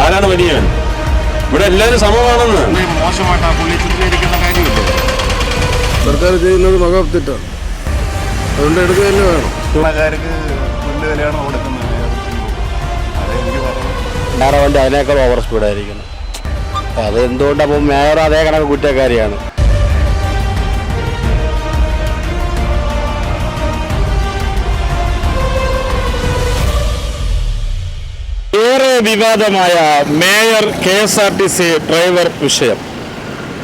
ആരാണ് വലിയവൻ? ഇവിടെ എല്ലാവരും സമമാണെന്ന്. പുള്ളി ചിത്രീകരിക്കുന്ന കാര്യമില്ല? സർക്കാർ ചെയ്യുന്നത് മകത്തിട്ടാണ് അതുകൊണ്ട് എടുക്കുക തന്നെ വേണം. വിലയാണ് കൊടുക്കുന്നത്. വേറെ വണ്ടി അതിനേക്കാൾ ഓവർ സ്പീഡായിരിക്കണം അത് എന്തുകൊണ്ട് അപ്പം മേയർ അതേ കണക്ക് കുറ്റക്കാരിയാണ്? വിവാദമായ mayor K S R T C driver വിഷയം.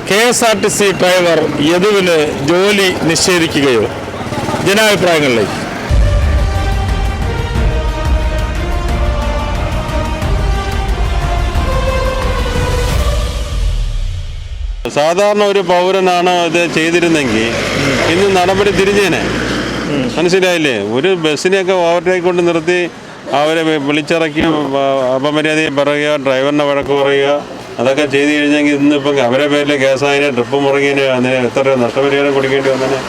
K S R T C driver യദുവിന് ജോലി നിഷേധിക്കുകയോ? ജനാഭിപ്രായങ്ങളിലേക്ക്. സാധാരണ ഒരു പൗരനാണ് ഇത് ചെയ്തിരുന്നെങ്കിൽ ഇന്ന് നടപടി തിരിഞ്ഞേനെ. മനസ്സിലായില്ലേ? ഒരു ബസ്സിനെയൊക്കെ ഓവർടേക്ക് കൊണ്ട് നിർത്തി അവരെ വിളിച്ചിറക്കി അപമര്യാദയും പറയുക ഡ്രൈവറിനെ വഴക്ക് പറയുക അതൊക്കെ ചെയ്ത് കഴിഞ്ഞെങ്കിൽ ഇന്നിപ്പം അവരെ പേരിൽ കേസായതിനെ ട്രിപ്പ് മുറങ്ങിയതിന് അതിന് എത്ര നഷ്ടപരിഹാരം കൊടുക്കേണ്ടി വന്നതിന്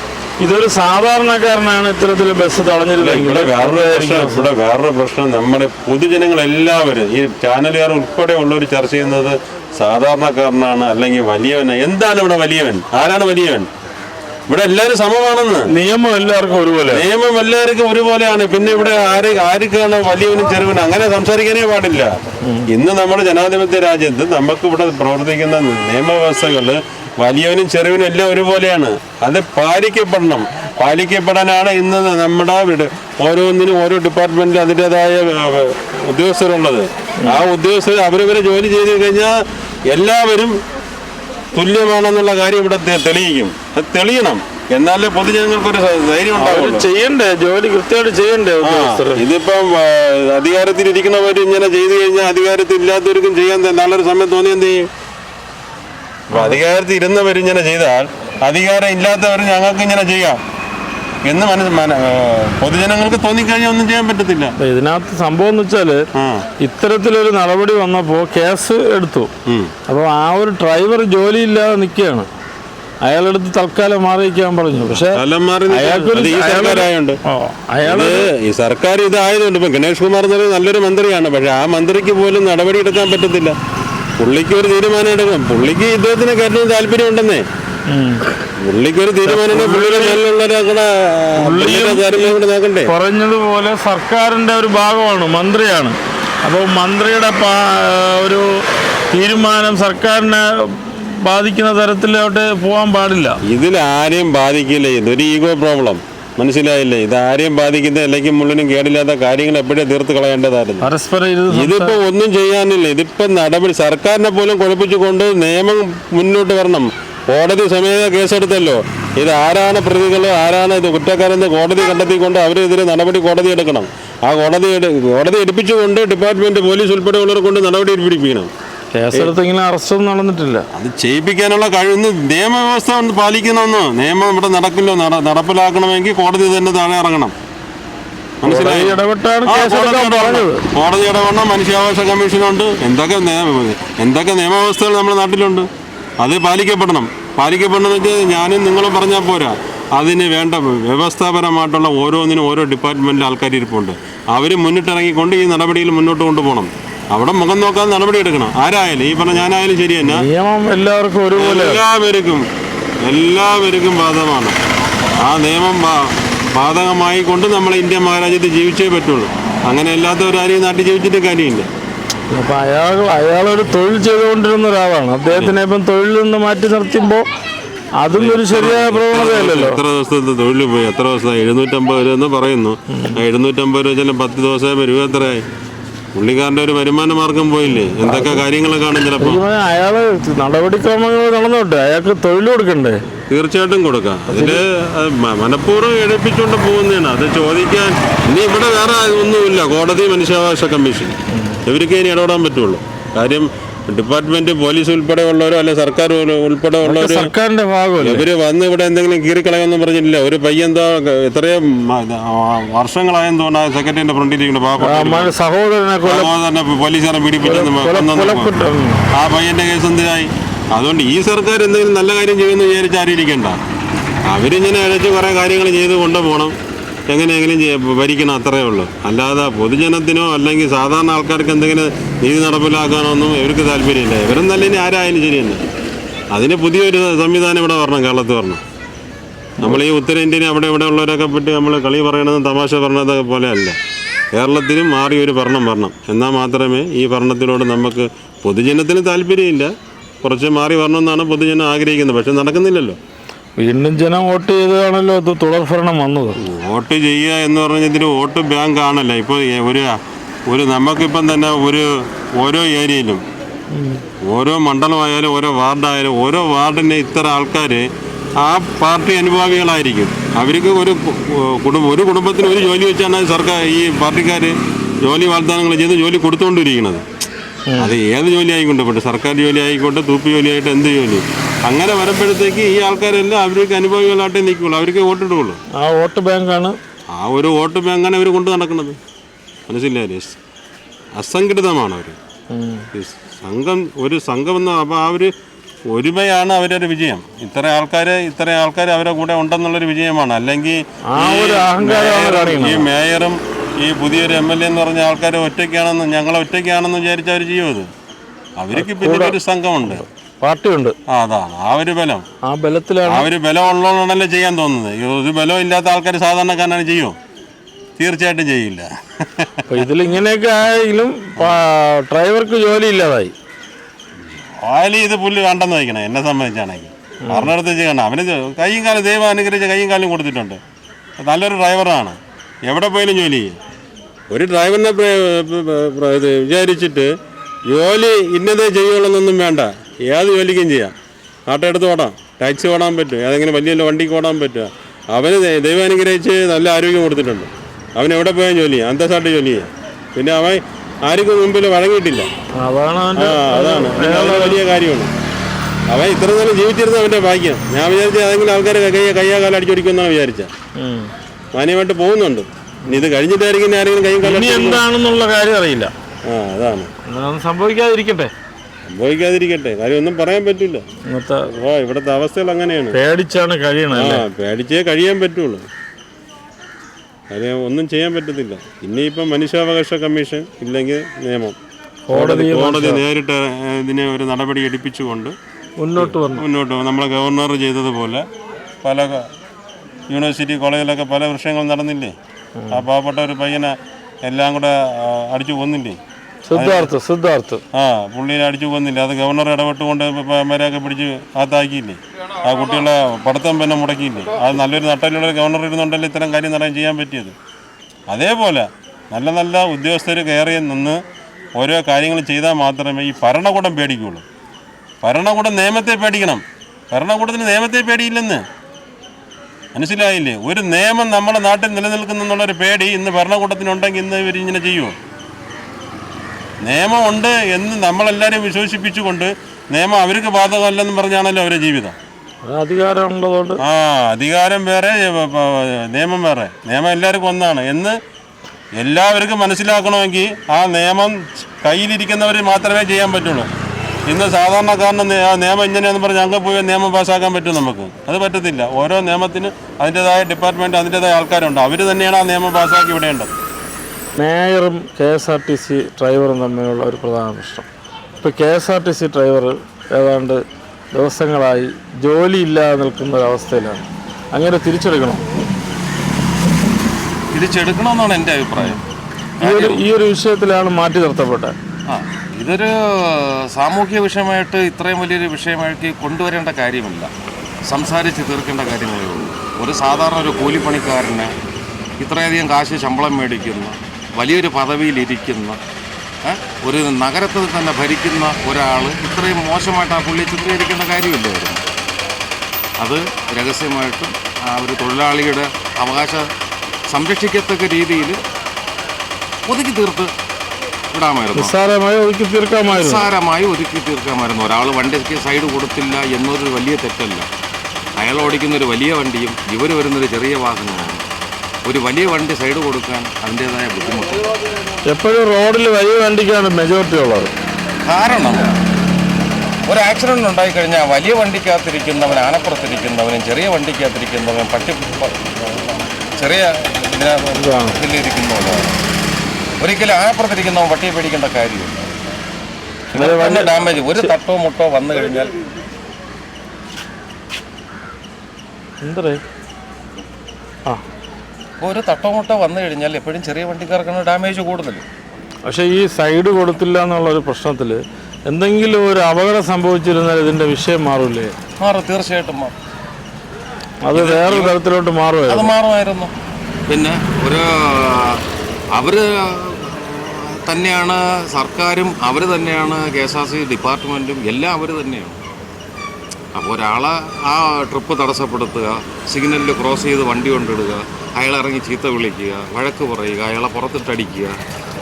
ഇതൊരു സാധാരണക്കാരനാണ് ഇത്തരത്തിൽ ബസ് തടഞ്ഞില്ലെങ്കിൽ ഇവിടെ വേറൊരു പ്രശ്നം ഇവിടെ വേറൊരു പ്രശ്നം. നമ്മുടെ പൊതുജനങ്ങളെല്ലാവരും ഈ ചാനലുകാർ ഉൾപ്പെടെ ഉള്ളവർ ചർച്ച ചെയ്യുന്നത് സാധാരണക്കാരനാണ് അല്ലെങ്കിൽ വലിയവനാണ്. എന്താണ് ഇവിടെ വലിയവൻ? ആരാണ് വലിയവൻ? ഇവിടെ എല്ലാവരും സമമാണെന്ന്. നിയമം എല്ലാവർക്കും ഒരുപോലെ. നിയമം എല്ലാവർക്കും ഒരുപോലെയാണ്. പിന്നെ ഇവിടെ ആര് ആർക്കാണ് വലിയവനും ചെറുവനും? അങ്ങനെ സംസാരിക്കാനേ പാടില്ല. ഇന്ന് നമ്മുടെ ജനാധിപത്യ രാജ്യത്ത് നമുക്ക് ഇവിടെ പ്രവർത്തിക്കുന്ന നിയമവ്യവസ്ഥകൾ വലിയവനും ചെറുവനും എല്ലാം ഒരുപോലെയാണ്. അത് പാലിക്കപ്പെടണം. പാലിക്കപ്പെടാനാണ് ഇന്ന് നമ്മുടെ ഓരോന്നിനും ഓരോ ഡിപ്പാർട്ട്മെന്റിൽ അതിന്റെതായ ഉദ്യോഗസ്ഥരുള്ളത്. ആ ഉദ്യോഗസ്ഥർ അവരവരെ ജോലി ചെയ്ത് കഴിഞ്ഞാൽ എല്ലാവരും തുല്യമാണെന്നുള്ള കാര്യം ഇവിടെ തെളിയിക്കും. അത് തെളിയണം. എന്നാലേ പൊതുജനങ്ങൾക്കൊരു ധൈര്യം ഉണ്ടാവും ചെയ്യണ്ടേ? ജോലി കൃത്യമായിട്ട് ചെയ്യണ്ടേ ഇതിപ്പം അധികാരത്തിൽ അധികാരത്തിലിരിക്കുന്നവർ ഇങ്ങനെ ചെയ്തു കഴിഞ്ഞാൽ അധികാരത്തിൽ ഇല്ലാത്തവർക്കും ചെയ്യാൻ നല്ലൊരു സമയം തോന്നി എന്ത് ചെയ്യും? അപ്പൊ അധികാരത്തിൽ ഇരുന്നവർ ഇങ്ങനെ ചെയ്താൽ അധികാരം ഇല്ലാത്തവർ ഞങ്ങൾക്ക് ഇങ്ങനെ ചെയ്യാം. എന്ന് മനസ്സ് പൊതുജനങ്ങൾക്ക് തോന്നിക്കഴിഞ്ഞാൽ ഒന്നും ചെയ്യാൻ പറ്റത്തില്ല. ഇതിനകത്ത് സംഭവം എന്ന് വെച്ചാൽ ആ. ഇത്തരത്തിലൊരു നടപടി വന്നപ്പോൾ കേസ് എടുത്തു. അപ്പൊ അപ്പോൾ ആ ഒരു ഡ്രൈവർ ജോലിയില്ലാതെ നിൽക്കുകയാണ്. അയാളെടുത്ത് തൽക്കാലം മാറിയിരിക്കാൻ പറഞ്ഞു. പക്ഷേ അയാൾ ഈ സർക്കാർ ഇതായതുകൊണ്ട് ഇപ്പൊ ഗണേഷ് കുമാർ എന്ന് പറയുന്നത് നല്ലൊരു മന്ത്രിയാണ്. പക്ഷെ ആ മന്ത്രിക്ക് പോലും നടപടി എടുക്കാൻ പറ്റത്തില്ല. പുള്ളിക്ക് ഒരു തീരുമാനം എടുക്കണം. പുള്ളിക്ക് ഇദ്ദേഹത്തിന് കയറ്റുന്ന താല്പര്യം ഉണ്ടെന്നേ ഉം. പുള്ളിക്ക് ഒരു തീരുമാനം ഉണ്ടെങ്കിൽ പുള്ളിയുടെ മേലുള്ളവരൊക്കെ പുള്ളിയുടെ കാര്യം കൂടെ നോക്കണ്ടേ? പറഞ്ഞതുപോലെ സർക്കാരിന്റെ ഒരു ഭാഗമാണ് മന്ത്രിയാണ്. അപ്പോൾ മന്ത്രിയുടെ ഒരു തീരുമാനം സർക്കാരിനെ ബാധിക്കുന്ന തരത്തിലോട്ട് പോകാൻ പാടില്ല. ഇതിൽ ആരെയും ബാധിക്കില്ല? ഇതൊരു ഈഗോ പ്രോബ്ലം. മനസ്സിലായില്ലേ? ഇത് ആരെയും ബാധിക്കുന്ന അല്ലെങ്കിൽ മുള്ളിനും കേടില്ലാത്ത കാര്യങ്ങൾ എപ്പോഴേ തീർത്ത് കളയേണ്ടതായിരുന്നു. പരസ്പരം ഇതിപ്പോ ഒന്നും ചെയ്യാനില്ല. ഇതിപ്പോ നടപടി സർക്കാരിനെ പോലും കുഴപ്പിച്ചുകൊണ്ട് നിയമം മുന്നോട്ട് വരണം. കോടതി സമേത കേസെടുത്തല്ലോ. ഇത് ആരാണ് പ്രതികൾ ആരാണ് ഇത് കുറ്റക്കാരെന്ന് കോടതി കണ്ടെത്തിക്കൊണ്ട് അവരെതിരെ നടപടി കോടതി എടുക്കണം. ആ കോടതി കോടതി എടുപ്പിച്ചുകൊണ്ട് ഡിപ്പാർട്ട്മെന്റ് പോലീസ് ഉൾപ്പെടെയുള്ളവരെ കൊണ്ട് നടപടി എടുപ്പിക്കണം കേസെടുത്തെങ്കിലും അറസ്റ്റൊന്നും നടന്നിട്ടില്ല. അത് ചെയ്യിപ്പിക്കാനുള്ള കഴിവ് നിയമവ്യവസ്ഥ പാലിക്കണമെന്ന്. നിയമം ഇവിടെ നടക്കില്ല നടപ്പിലാക്കണമെങ്കിൽ കോടതി തന്നെ താഴെ ഇറങ്ങണം. മനസ്സിലായി? കോടതി ഇടപെടണം. മനുഷ്യാവകാശ കമ്മീഷനുണ്ട്. എന്തൊക്കെ എന്തൊക്കെ നിയമവ്യവസ്ഥകൾ നമ്മുടെ നാട്ടിലുണ്ട്? അത് പാലിക്കപ്പെടണം. പാലിക്കപ്പെടണമെന്ന് വെച്ചാൽ ഞാനും നിങ്ങളും പറഞ്ഞാൽ പോരാ. അതിന് വേണ്ട വ്യവസ്ഥാപരമായിട്ടുള്ള ഓരോന്നിനും ഓരോ ഡിപ്പാർട്ട്മെന്റിൽ ആൾക്കാർ ഇരിപ്പുണ്ട്. അവർ മുന്നിട്ടിറങ്ങിക്കൊണ്ട് ഈ നടപടിയിൽ മുന്നോട്ട് കൊണ്ടുപോകണം. അവിടെ മുഖം നോക്കാതെ നടപടി എടുക്കണം. ആരായാലും? ഈ പറഞ്ഞ ഞാനായാലും ശരി തന്നെ. നിയമം എല്ലാവർക്കും ഒരുപോലെ. എല്ലാവർക്കും എല്ലാവർക്കും ബാധകമാണ്. ആ നിയമം ബാധകമായി കൊണ്ട് നമ്മൾ ഇന്ത്യ മഹാരാജ്യത്ത് ജീവിച്ചേ പറ്റുള്ളൂ. അങ്ങനെ അല്ലാത്തവരാരും നാട്ടിൽ ജീവിച്ചിട്ട് കാര്യമില്ല. അപ്പൊ അയാൾ അയാളൊരു തൊഴിൽ ചെയ്തുകൊണ്ടിരുന്ന ഒരാളാണ്. അദ്ദേഹത്തിനെ ഇപ്പം തൊഴിലിൽ നിന്ന് മാറ്റി നിർത്തുമ്പോൾ അതും ഒരു ശരിയായ പ്രവണതയല്ലല്ലോ. എത്ര ദിവസത്തെ തൊഴിൽ പോയി? എത്ര ദിവസം എഴുന്നൂറ്റമ്പത് രൂപ എന്ന് പറയുന്നു. എഴുന്നൂറ്റമ്പത് രൂപ ചില പത്ത് ദിവസം രൂപ എത്രയായി? പുള്ളിക്കാരന്റെ ഒരു വരുമാന മാർഗം പോയില്ലേ? എന്തൊക്കെ കാര്യങ്ങളൊക്കെ കാണും ചിലപ്പോൾ അയാൾ നടപടിക്രമങ്ങൾ നടന്നോട്ടെ. അയാൾക്ക് തൊഴിൽ കൊടുക്കണ്ടേ? തീർച്ചയായിട്ടും കൊടുക്കാം. അതിൽ മനഃപൂർവം എഴുപ്പിച്ചുകൊണ്ട് പോകുന്നതാണ്. അത് ചോദിക്കാൻ ഇനി ഇവിടെ വേറെ ഒന്നുമില്ല. കോടതി മനുഷ്യാവകാശ കമ്മീഷൻ. ഇവർക്ക് ഇനി ഇടപെടാൻ പറ്റുള്ളൂ. കാര്യം ഡിപ്പാർട്ട്മെന്റ് പോലീസ് ഉൾപ്പെടെ ഉള്ളവരോ അല്ലെ സർക്കാർ ഉൾ- ഉൾപ്പെടെ ഉള്ളവരോ സർക്കാരിന്റെ ഭാഗമല്ലേ? ഇവർ വന്ന് ഇവിടെ എന്തെങ്കിലും കീറിക്കളയെന്ന് പറഞ്ഞിട്ടില്ല. ഒരു പയ്യൻ എന്താ എത്രയും മ- ആ, വർഷങ്ങളായെന്ന് തോന്നുന്നു സെക്രട്ടറിന്റെ ഫ്രണ്ടിലിരിക്കുന്ന അമ്മാന്റെ സഹോദരനെ സഹോദരനെ പോലീസുകാരെ പീഡിപ്പിച്ചെന്ന് ആ പയ്യന്റെ കേസ് എന്തിനായി? അതുകൊണ്ട് ഈ സർക്കാർ എന്തെങ്കിലും നല്ല കാര്യം ചെയ്യുമെന്ന് വിചാരിച്ച് ആരും ഇരിക്കണ്ട. അവരിങ്ങനെ അഴച്ച് കുറേ കാര്യങ്ങൾ ചെയ്ത് കൊണ്ടുപോകണം. എങ്ങനെയെങ്കിലും ഭരിക്കണം അത്രയേ ഉള്ളൂ. അല്ലാതെ പൊതുജനത്തിനോ അല്ലെങ്കിൽ സാധാരണ ആൾക്കാർക്ക് എന്തെങ്കിലും നീതി നടപ്പിലാക്കാനോ ഒന്നും ഇവർക്ക് താല്പര്യമില്ല. ഇവരും നല്ല ഇനി ആരായാലും ശരി തന്നെ അതിന് പുതിയൊരു സംവിധാനം ഇവിടെ വരണം കേരളത്തിൽ വരണം. നമ്മൾ ഈ ഉത്തരേന്ത്യനെ അവിടെ ഇവിടെ ഉള്ളവരൊക്കെ പറ്റി നമ്മൾ കളി പറയണതും തമാശ പറയണതൊക്കെ പോലെ അല്ല. കേരളത്തിലും മാറി ഒരു ഭരണം വരണം. എന്നാൽ മാത്രമേ ഈ ഭരണത്തിനോട് നമുക്ക് പൊതുജനത്തിന് താല്പര്യമില്ല. കുറച്ച് മാറി വരണമെന്നാണ് പൊതുജനം ആഗ്രഹിക്കുന്നത്. പക്ഷെ നടക്കുന്നില്ലല്ലോ. വീണ്ടും ജനം വോട്ട് ചെയ്തതാണല്ലോ ഇത് തുടർഭരണം വന്നത്. വോട്ട് ചെയ്യുക എന്ന് പറഞ്ഞാൽ ഇതിന് വോട്ട് ബാങ്ക് ആണല്ലോ. ഇപ്പോൾ ഒരു ഒരു നമുക്കിപ്പം തന്നെ ഒരു ഓരോ ഏരിയയിലും ഓരോ മണ്ഡലമായാലും ഓരോ വാർഡായാലും ഓരോ വാർഡിന് ഇത്ര ആൾക്കാർ ആ പാർട്ടി അനുഭാവികളായിരിക്കും. അവർക്ക് ഒരു കുടുംബം ഒരു കുടുംബത്തിന് ഒരു ജോലി വെച്ചാണ് സർക്കാർ ഈ പാർട്ടിക്കാർ ജോലി വാഗ്ദാനങ്ങൾ ചെയ്ത് ജോലി കൊടുത്തുകൊണ്ടിരിക്കുന്നത്. അത് ഏത് ജോലി ആയിക്കോട്ടെ പക്ഷേ സർക്കാർ ജോലി ആയിക്കോട്ടെ തൂപ്പ് ജോലി ആയിട്ട് എന്ത് ജോലി? അങ്ങനെ വരുമ്പോഴത്തേക്ക് ഈ ആൾക്കാരെല്ലാം അവർക്ക് അനുഭവികളായിട്ടേ നിൽക്കുള്ളൂ. അവർക്ക് വോട്ടിടുള്ളൂ. ആ വോട്ട് ബാങ്കാണ്. ആ ഒരു വോട്ട് ബാങ്ക് അങ്ങനെ അവർ കൊണ്ടു നടക്കുന്നത്. മനസ്സിലായില്ലേ അസംഘടിതമാണ് അവർ സംഘം ഒരു സംഘം എന്ന് അപ്പോൾ ആ ഒരു ഒരുമയാണ് അവരൊരു വിജയം. ഇത്ര ആൾക്കാർ ഇത്ര ആൾക്കാർ അവരുടെ കൂടെ ഉണ്ടെന്നുള്ളൊരു വിജയമാണ്. അല്ലെങ്കിൽ ഈ മേയറും-. ഈ പുതിയൊരു എം എൽ എ എന്ന് പറഞ്ഞ ആൾക്കാർ ഒറ്റയ്ക്കാണെന്ന് ഞങ്ങൾ ഒറ്റയ്ക്കാണെന്ന് വിചാരിച്ചവർ അവർ ചെയ്യും അത് അവർക്ക് പിന്നെ ഒരു സംഘമുണ്ട്. പാർട്ടിയുണ്ട്. ആ അതാണ് ആ ഒരു ബലം. ആ ബലത്തിലാണ്. ആ ഒരു ബലം ഉള്ളതുകൊണ്ടാണല്ലോ ചെയ്യാൻ തോന്നുന്നത്. ഒരു ബലം ഇല്ലാത്ത ആൾക്കാർ സാധാരണക്കാരനാണ് ചെയ്യുമോ തീർച്ചയായിട്ടും ചെയ്യില്ല. ഇതിൽ ഇങ്ങനെയൊക്കെ ആയെങ്കിലും ഡ്രൈവർക്ക് ജോലി ഇല്ലാതായി. ആയാലും ഇത് പുല്ല് കണ്ടെന്ന് വയ്ക്കണം എന്നെ സംബന്ധിച്ചാണെങ്കിൽ. പറഞ്ഞെടുത്ത് ചെയ്യണം അവന് കൈയും കാലം ദൈവം അനുഗ്രഹിച്ച കൈയും കാലും കൊടുത്തിട്ടുണ്ട്. നല്ലൊരു ഡ്രൈവറാണ്. എവിടെ പോയാലും ജോലി ചെയ്യും. ഒരു ഡ്രൈവറിനെ വിചാരിച്ചിട്ട് ജോലി ഇന്നതേ ചെയ്യുള്ളൂ വേണ്ട. ഏത് ജോലിക്കും ചെയ്യാം. ആട്ടോ എടുത്ത് ഓടാം. ടാക്സി ഓടാൻ പറ്റും. ഏതെങ്കിലും വലിയ വലിയ വണ്ടിക്ക് ഓടാൻ പറ്റുക അവന് ദൈവം അനുഗ്രഹിച്ച് നല്ല ആരോഗ്യം കൊടുത്തിട്ടുണ്ട്. അവൻ എവിടെ പോയാൽ ജോലി ചെയ്യാം. അന്തസ്സായിട്ട് ജോലി ചെയ്യാം. പിന്നെ അവൻ ആർക്കും മുമ്പിൽ വഴങ്ങിയിട്ടില്ല. അതാണ് വലിയ കാര്യമാണ്. അവൻ ഇത്ര നേരം ജീവിച്ചിരുന്ന അവന്റെ ഭാഗ്യം. ഞാൻ വിചാരിച്ച ഏതെങ്കിലും ആൾക്കാർ കയ്യ കയ്യാ കാലം വിചാരിച്ചത്. വിചാരിച്ച ഉം. മാന്യമായിട്ട് പോകുന്നുണ്ട്. ഇനി ഇത് കഴിഞ്ഞിട്ടായിരിക്കും ഇനി ആരെങ്കിലും കൈയും കാലം എന്താണെന്നുള്ള കാര്യം അറിയില്ല. ആ അതാണ്. അതൊന്നും സംഭവിക്കാതിരിക്കട്ടെ. സംഭവിക്കാതിരിക്കട്ടെ. കാര്യം ഒന്നും പറയാൻ പറ്റില്ല ഇന്നത്തെ ഇവിടുത്തെ അവസ്ഥകൾ അങ്ങനെയാണ്. പേടിച്ചാണ് കഴിയണത് ആ അല്ലേ പേടിച്ചേ കഴിയാൻ പറ്റുള്ളൂ. കാര്യം ഒന്നും ചെയ്യാൻ പറ്റത്തില്ല. ഇനിയിപ്പം മനുഷ്യാവകാശ കമ്മീഷൻ ഇല്ലെങ്കിൽ നിയമം. കോടതി കോടതി നേരിട്ട് ഇതിനെ ഒരു നടപടി എടുപ്പിച്ചുകൊണ്ട് മുന്നോട്ട് വന്നു മുന്നോട്ട് പോകും. നമ്മളെ ഗവർണർ ചെയ്തതുപോലെ പല യൂണിവേഴ്സിറ്റി കോളേജിലൊക്കെ പല വിഷയങ്ങൾ നടന്നില്ലേ? ആ പാവപ്പെട്ട ഒരു പയ്യനെ എല്ലാം കൂടെ അടിച്ചു കൊന്നില്ലേ? സിദ്ധാർത്ഥ് സിദ്ധാർത്ഥ്. ആ പുള്ളിനെ അടിച്ചു കൊന്നില്ല? അത് ഗവർണർ ഇടപെട്ടുകൊണ്ട് മരയൊക്കെ പിടിച്ച് അകത്താക്കിയില്ലേ? ആ കുട്ടികളെ പഠിത്തം പിന്നെ മുടക്കിയില്ലേ? അത് നല്ലൊരു നട്ടലുള്ള ഗവർണർ ഇരുന്നുണ്ടല്ലോ ഇത്തരം കാര്യം നിറയെ ചെയ്യാൻ പറ്റിയത്? അതേപോലെ നല്ല നല്ല ഉദ്യോഗസ്ഥർ കയറി നിന്ന് ഓരോ കാര്യങ്ങൾ ചെയ്താൽ മാത്രമേ ഈ ഭരണകൂടം പേടിക്കുകയുള്ളൂ. ഭരണകൂടം നിയമത്തെ പേടിക്കണം. ഭരണകൂടത്തിന് നിയമത്തെ പേടിയില്ലെന്ന്. മനസ്സിലായില്ലേ? ഒരു നിയമം നമ്മുടെ നാട്ടിൽ നിലനിൽക്കുന്നെന്നുള്ളൊരു പേടി ഇന്ന് ഭരണകൂടത്തിനുണ്ടെങ്കിൽ ഇന്ന് ഇവർ ഇങ്ങനെ ചെയ്യുമോ നിയമമുണ്ട് എന്ന് നമ്മളെല്ലാവരും വിശ്വസിപ്പിച്ചുകൊണ്ട് നിയമം അവർക്ക് ബാധകമല്ലെന്ന് പറഞ്ഞാണല്ലോ അവരുടെ ജീവിതം. അധികാരം ആ അധികാരം വേറെ നിയമം വേറെ. നിയമം എല്ലാവർക്കും ഒന്നാണ്. എന്ന് എല്ലാവർക്കും മനസ്സിലാക്കണമെങ്കിൽ ആ നിയമം കയ്യിലിരിക്കുന്നവർ മാത്രമേ ചെയ്യാൻ പറ്റുള്ളൂ. ഇന്ന് സാധാരണക്കാരന് നിയമം ഇങ്ങനെയാണെന്ന് പറഞ്ഞ് ഞങ്ങൾ പോയി നിയമം പാസ്സാക്കാൻ പറ്റും നമുക്ക്. അത് പറ്റത്തില്ല. ഓരോ നിയമത്തിന് അതിന്റെതായ ഡിപ്പാർട്ട്മെന്റ് അതിന്റെതായ ആൾക്കാരുണ്ട്. അവർ തന്നെയാണ് ആ നിയമം പാസ്സാക്കി വിടേണ്ടത്. മേയറും K S R T C ഡ്രൈവറും തമ്മിലുള്ള ഒരു പ്രധാന പ്രശ്നം. ഇപ്പോൾ K S R T C driver ഏതാണ്ട് ദിവസങ്ങളായി ജോലിയില്ലാതെ നിൽക്കുന്ന ഒരവസ്ഥയിലാണ് അങ്ങനെ തിരിച്ചെടുക്കണം? തിരിച്ചെടുക്കണമെന്നാണ് എന്റെ അഭിപ്രായം. ഈ ഒരു ഈ ഒരു വിഷയത്തിലാണ് മാറ്റി നിർത്തപ്പെട്ടത്. ആ. ഇതൊരു സാമൂഹ്യ വിഷയമായിട്ട് ഇത്രയും വലിയൊരു വിഷയമായിട്ട് കൊണ്ടുവരേണ്ട കാര്യമില്ല. സംസാരിച്ച് തീർക്കേണ്ട കാര്യങ്ങളേ ഉള്ളൂ. ഒരു സാധാരണ ഒരു കൂലിപ്പണിക്കാരന് ഇത്രയധികം കാശ് ശമ്പളം മേടിക്കുന്ന വലിയൊരു പദവിയിലിരിക്കുന്ന ഒരു നഗരത്തിൽ തന്നെ ഭരിക്കുന്ന ഒരാൾ ഇത്രയും മോശമായിട്ട് ആ പുള്ളി ചിത്രീകരിക്കേണ്ട കാര്യമില്ല അത് രഹസ്യമായിട്ടും ആ ഒരു തൊഴിലാളിയുടെ അവകാശ സംരക്ഷിക്കത്തക്ക രീതിയിൽ ഒതുക്കി തീർത്ത് വിടാമായിരുന്നു. നിസ്സാരമായി ഒതുക്കി തീർക്കാമായിരുന്നു. നിസ്സാരമായി ഒതുക്കി തീർക്കാമായിരുന്നു. ഒരാൾ വണ്ടിക്ക് സൈഡ് കൊടുത്തില്ല എന്നൊരു വലിയ തെറ്റല്ല. അയാൾ ഓടിക്കുന്ന ഒരു വലിയ വണ്ടിയും ഇവർ വരുന്നൊരു ചെറിയ വാഹനമാണ് ഒരു വലിയ വണ്ടി സൈഡ് കൊടുക്കാൻ അതിന്റെതായ ബുദ്ധിമുട്ട്. എപ്പോഴും റോഡിൽ വലിയ വണ്ടിക്കാണ് മെജോറിറ്റി ഉള്ളത്. കാരണം ഒരു ആക്സിഡന്റ് ഉണ്ടായിക്കഴിഞ്ഞാൽ വലിയ വണ്ടിക്കകത്തിരിക്കുന്നവൻ ആനപ്പുറത്തിരിക്കുന്നവനും ചെറിയ വണ്ടിക്കകത്തിരിക്കുന്നവൻ പട്ടി ചെറിയ ഇതിനകത്ത് ഇതിലിരിക്കുന്നതാണ് ഒരിക്കലും ആപ്പുറത്തിരിക്കുന്ന വട്ടിയെ പേടിക്കേണ്ട കാര്യമില്ല. വല്ല ഡാമേജ് ഒരു തട്ടോ മുട്ടോ വന്നു കഴിഞ്ഞാൽ ആ. ഒരു തട്ടോ മുട്ടോ വന്നു കഴിഞ്ഞാൽ എപ്പോഴും ചെറിയ വണ്ടിക്കാർക്കാണ് ഡാമേജ് കൂടുതൽ പക്ഷെ ഈ സൈഡ് കൊടുത്തില്ല എന്നുള്ള ഒരു പ്രശ്നത്തിൽ എന്തെങ്കിലും ഒരു അപകടം സംഭവിച്ചിരുന്നാൽ ഇതിന്റെ വിഷയം മാറൂലേ? മാറും തീർച്ചയായിട്ടും മാറും. അത് വേറൊരു തരത്തിലോട്ട് അത് മാറുമായിരുന്നു. പിന്നെ ഒരു അവർ തന്നെയാണ് സർക്കാരും അവർ തന്നെയാണ് കെ എസ് ആർ സി ഡിപ്പാർട്ട്മെന്റും എല്ലാം അവർ തന്നെയാണ്. അപ്പോൾ ഒരാളെ ആ ട്രിപ്പ് തടസ്സപ്പെടുത്തുക സിഗ്നലിൽ ക്രോസ് ചെയ്ത് വണ്ടി കൊണ്ടിടുക അയാളെ ഇറങ്ങി ചീത്ത വിളിക്കുക വഴക്ക് പറയുക അയാളെ പുറത്തിട്ടടിക്കുക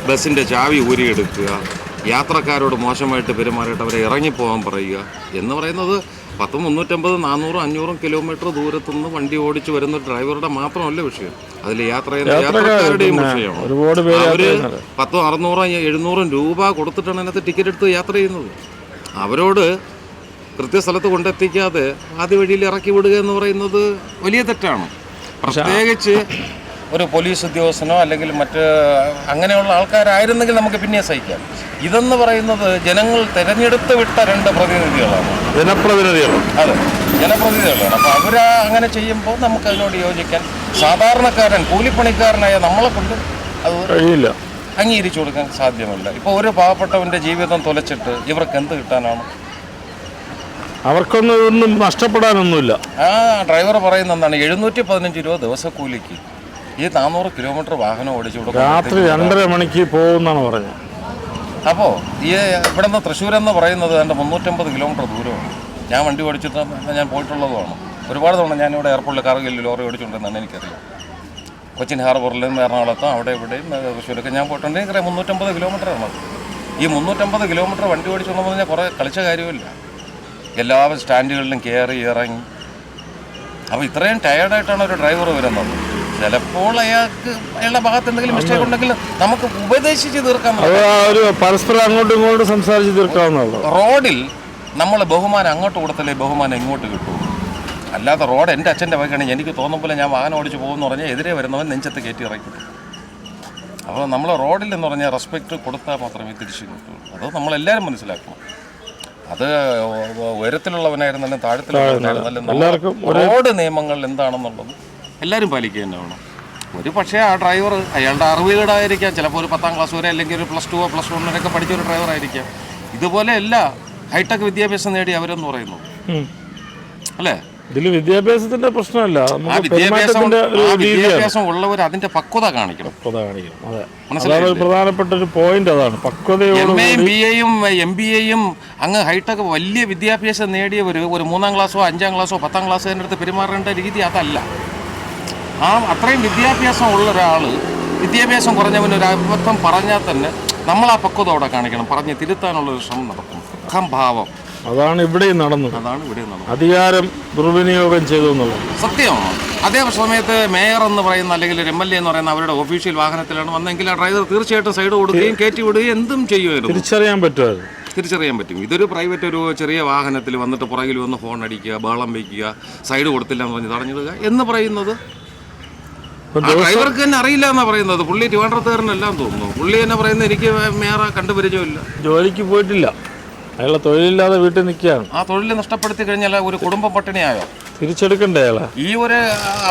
ബസ്സിന്റെ ചാവി ഊരിയെടുക്കുക യാത്രക്കാരോട് മോശമായിട്ട് പെരുമാറിയിട്ട് അവരെ ഇറങ്ങിപ്പോകാൻ പറയുക. എന്ന് പറയുന്നത് പത്ത് മുന്നൂറ്റമ്പത് നാനൂറും അഞ്ഞൂറും കിലോമീറ്റർ ദൂരത്തു നിന്ന് വണ്ടി ഓടിച്ച് വരുന്ന ഡ്രൈവറുടെ മാത്രമല്ല വിഷയം. അതിൽ യാത്ര ചെയ്യുന്ന യാത്രക്കാരുടെയും വിഷയമാണ്. അവർ. പത്തും അറുന്നൂറും എഴുന്നൂറും രൂപ കൊടുത്തിട്ടാണ് അതിനകത്ത് ടിക്കറ്റ് എടുത്ത് യാത്ര ചെയ്യുന്നത്. അവരോട് കൃത്യസ്ഥലത്ത് കൊണ്ടെത്തിക്കാതെ ആദ്യ വഴിയിൽ ഇറക്കി വിടുക എന്ന് പറയുന്നത് വലിയ തെറ്റാണ്. പ്രത്യേകിച്ച് ഒരു പോലീസ് ഉദ്യോഗസ്ഥനോ അല്ലെങ്കിൽ മറ്റ് അങ്ങനെയുള്ള ആൾക്കാരായിരുന്നെങ്കിൽ നമുക്ക് പിന്നെ സഹിക്കാം. ഇതെന്ന് പറയുന്നത് ജനങ്ങൾ തെരഞ്ഞെടുത്ത് വിട്ട രണ്ട് പ്രതിനിധികളാണ്. ജനപ്രതിനിധികൾ. അതെ ജനപ്രതിനിധികളാണ്. അപ്പോൾ അവർ അങ്ങനെ ചെയ്യുമ്പോൾ നമുക്ക് അതിനോട് യോജിക്കാൻ സാധാരണക്കാരൻ കൂലിപ്പണിക്കാരനായ നമ്മളെ കൊണ്ട് അത് കഴിയില്ല. അംഗീകരിച്ചു കൊടുക്കാൻ സാധ്യമല്ല. ഇപ്പോൾ ഒരു പാവപ്പെട്ടവന്റെ ജീവിതം തുലച്ചിട്ട് ഇവർക്ക് എന്ത് കിട്ടാനാണ്? അവർക്കൊന്നും ഒന്നും നഷ്ടപ്പെടാനൊന്നുമില്ല. ആ ഡ്രൈവർ പറയുന്ന എന്താണ് എഴുന്നൂറ്റി പതിനഞ്ച് രൂപ ദിവസക്കൂലിക്ക് ഈ നാനൂറ് കിലോമീറ്റർ വാഹനം ഓടിച്ചു രാത്രി കൊടുക്കും രണ്ടര മണിക്ക് പോകുന്നാണ് പറഞ്ഞത്. അപ്പോൾ ഈ ഇവിടെ നിന്ന് തൃശ്ശൂർ എന്ന് പറയുന്നത് എന്റെ മുന്നൂറ്റമ്പത് കിലോമീറ്റർ ദൂരമാണ്. ഞാൻ വണ്ടി ഓടിച്ചിട്ട് ഞാൻ പോയിട്ടുള്ളതുമാണ്. ഒരുപാട് തവണ ഞാനിവിടെ എയർപോർട്ടിൽ കാർഗിൽ ലോറി ഓടിച്ചിട്ടുണ്ടെന്നാണ് എനിക്കറിയാം. കൊച്ചിൻ ഹാർബറിലും എറണാകുളത്തും അവിടെ ഇവിടെയും തൃശ്ശൂരൊക്കെ ഞാൻ പോയിട്ടുണ്ട്. എനിക്കറിയാം മുന്നൂറ്റമ്പത് കിലോമീറ്ററാണ് ഈ മുന്നൂറ്റമ്പത് കിലോമീറ്റർ വണ്ടി ഓടിച്ചുകൊണ്ടെന്ന് പറഞ്ഞാൽ കുറേ കളിച്ച കാര്യമില്ല. എല്ലാ സ്റ്റാൻഡുകളിലും കയറി ഇറങ്ങി. അപ്പോൾ ഇത്രയും ടയേർഡായിട്ടാണ് ഒരു ഡ്രൈവർ വരുന്നത്. ചിലപ്പോൾ അയാൾക്ക് അയാളുടെ ഭാഗത്ത് എന്തെങ്കിലും മിസ്റ്റേക്ക് ഉണ്ടെങ്കിൽ നമുക്ക് ഉപദേശിച്ച് തീർക്കാൻ ഒരു പരസ്പരം അങ്ങോട്ടും ഇങ്ങോട്ടും സംസാരിച്ച് തീർക്കാവുന്നുള്ളൂ റോഡിൽ നമ്മൾ ബഹുമാനം അങ്ങോട്ട് കൊടുത്തല്ലേ ബഹുമാനം ഇങ്ങോട്ട് കിട്ടും. അല്ലാതെ റോഡ് എന്റെ അച്ഛന്റെ വഴിക്കാണെങ്കിൽ എനിക്ക് തോന്നും പോലെ ഞാൻ വാഹനം ഓടിച്ച് പോകുമെന്ന് പറഞ്ഞാൽ എതിരെ വരുന്നവൻ നെഞ്ചത്ത് കയറ്റി ഇറക്കും. അപ്പോൾ നമ്മൾ റോഡിൽ എന്ന് പറഞ്ഞാൽ റെസ്പെക്റ്റ് കൊടുത്താൽ മാത്രമേ തിരിച്ചു കിട്ടുള്ളൂ അത് നമ്മളെല്ലാവരും മനസ്സിലാക്കണം. അത് ഉയരത്തിലുള്ളവനായിരുന്നാലും താഴത്തിലുള്ളവനായിരുന്നാലും റോഡ് നിയമങ്ങൾ എന്താണെന്നുള്ളത് എല്ലാവരും പാലിക്കുക തന്നെ വേണം. ഒരു പക്ഷേ ആ ഡ്രൈവർ അയാളുടെ അറിവുകേടായിരിക്കാം ചിലപ്പോൾ ഒരു പത്താം ക്ലാസ് വരെ അല്ലെങ്കിൽ ഒരു പ്ലസ് ടു പ്ലസ് വണ്ണിനൊക്കെ പഠിച്ച ഒരു ഡ്രൈവർ ആയിരിക്കാം. ഇതുപോലെ അല്ല ഹൈടെക് വിദ്യാഭ്യാസം നേടി അവരെന്ന് പറയുന്നു. അല്ലേ? ഇതിൽ വിദ്യാഭ്യാസത്തിന്റെ പ്രശ്നമല്ല. വിദ്യാഭ്യാസം ഉള്ളവർ അതിന്റെ പക്വത കാണിക്കണം. പക്വത കാണിക്കണം? അതാണ് പ്രധാനപ്പെട്ട ഒരു പോയിന്റ് അതാണ്. എം പക്വതയോട് എയും ബി എയും എം ബി എയും അങ്ങ് ഹൈടെക് വലിയ വിദ്യാഭ്യാസം നേടിയവർ ഒരു മൂന്നാം ക്ലാസ്സോ അഞ്ചാം ക്ലാസ്സോ പത്താം ക്ലാസ്സോ അടുത്ത് പെരുമാറേണ്ട രീതി അതല്ല. ആ അത്രയും വിദ്യാഭ്യാസം ഉള്ള ഒരാൾ വിദ്യാഭ്യാസം കുറഞ്ഞവൻ ഒരു അബദ്ധം പറഞ്ഞാൽ തന്നെ നമ്മൾ ആ പക്വത അവിടെ കാണിക്കണം. പറഞ്ഞ് തിരുത്താനുള്ള ഒരു ശ്രമം നടക്കും. അഹംഭാവം അതാണ് ഇവിടെ നടന്നത്. അതാണ് ഇവിടെ നടന്നത്. അധികാരം ദുർവിനിയോഗം ചെയ്തു എന്നുള്ളത്. സത്യമാണ് അതേ സമയത്ത് മേയർ എന്ന് പറയുന്ന അല്ലെങ്കിൽ ഒരു എം എൽ എ എന്ന് പറയുന്ന അവരുടെ ഒഫീഷ്യൽ വാഹനത്തിലാണ് വന്നെങ്കിൽ ആ ഡ്രൈവർ തീർച്ചയായിട്ടും സൈഡ് കൊടുക്കുകയും കയറ്റി വിടുകയും എന്തും ചെയ്യുമായിരുന്നു. തിരിച്ചറിയാൻ പറ്റുമായിരുന്നു. തിരിച്ചറിയാൻ പറ്റും. ഇതൊരു പ്രൈവറ്റ് ഒരു ചെറിയ വാഹനത്തിൽ വന്നിട്ട് പുറകിൽ വന്ന് ഫോൺ അടിക്കുക ബഹളം വയ്ക്കുക സൈഡ് കൊടുത്തില്ല എന്ന് പറഞ്ഞ് തടഞ്ഞിടുക എന്ന് പറയുന്നത് ഡ്രൈവർക്ക് തന്നെ അറിയില്ല എന്നാ പറയുന്നത്. പുള്ളി ട്രിവാൻഡ്രത്തുകാരനെല്ലാം തോന്നുന്നു. പുള്ളി തന്നെ പറയുന്നത് എനിക്ക് മേറെ കണ്ടുപരിചയമില്ല. ജോലിക്ക് പോയിട്ടില്ല. അയാളെ തൊഴിലില്ലാതെ വീട്ടിൽ നിൽക്കുകയാണ്. ആ തൊഴിൽ നഷ്ടപ്പെടുത്തി കഴിഞ്ഞാൽ ഒരു കുടുംബം പട്ടിണിയായോ? തിരിച്ചെടുക്കണ്ടേ അയാളെ? ഈ ഒരു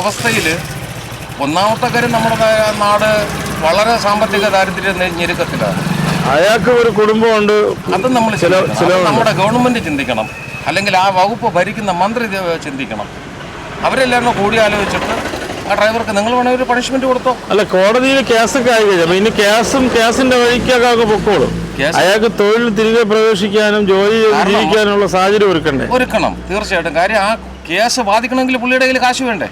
അവസ്ഥയിൽ ഒന്നാമത്തെ കാര്യം നമ്മുടെ നാട് വളരെ സാമ്പത്തിക ദാരിദ്ര്യ ഞെരുക്കത്തിലാണ്. അയാൾക്ക് ഒരു കുടുംബമുണ്ട്. അത് നമ്മൾ നമ്മുടെ ഗവൺമെന്റ് ചിന്തിക്കണം. അല്ലെങ്കിൽ ആ വകുപ്പ് ഭരിക്കുന്ന മന്ത്രി ചിന്തിക്കണം. അവരെല്ലാവരും കൂടി ആലോചിച്ചിട്ട് ആ ഡ്രൈവർക്ക് നിങ്ങൾ വേണമെങ്കിൽ ഒരു പണിഷ്മെന്റ് കൊടുത്തോ? അല്ല കോടതിയിൽ കേസൊക്കെ ആയി കഴിഞ്ഞു ഇനി കേസും കേസിന്റെ വഴിക്കൊക്കെ പൊക്കോളും. അയാൾക്ക് തൊഴിൽ തിരികെ പ്രവേശിക്കാനും ജോലി ജീവിക്കാനുള്ള സാഹചര്യം ഒരുക്കണ്ടേ? ഒരുക്കണം തീർച്ചയായിട്ടും. കാര്യം ആ കേസ് ബാധിക്കണമെങ്കിൽ പുള്ളിയുടെ കയ്യിൽ കാശ് വേണ്ടേ?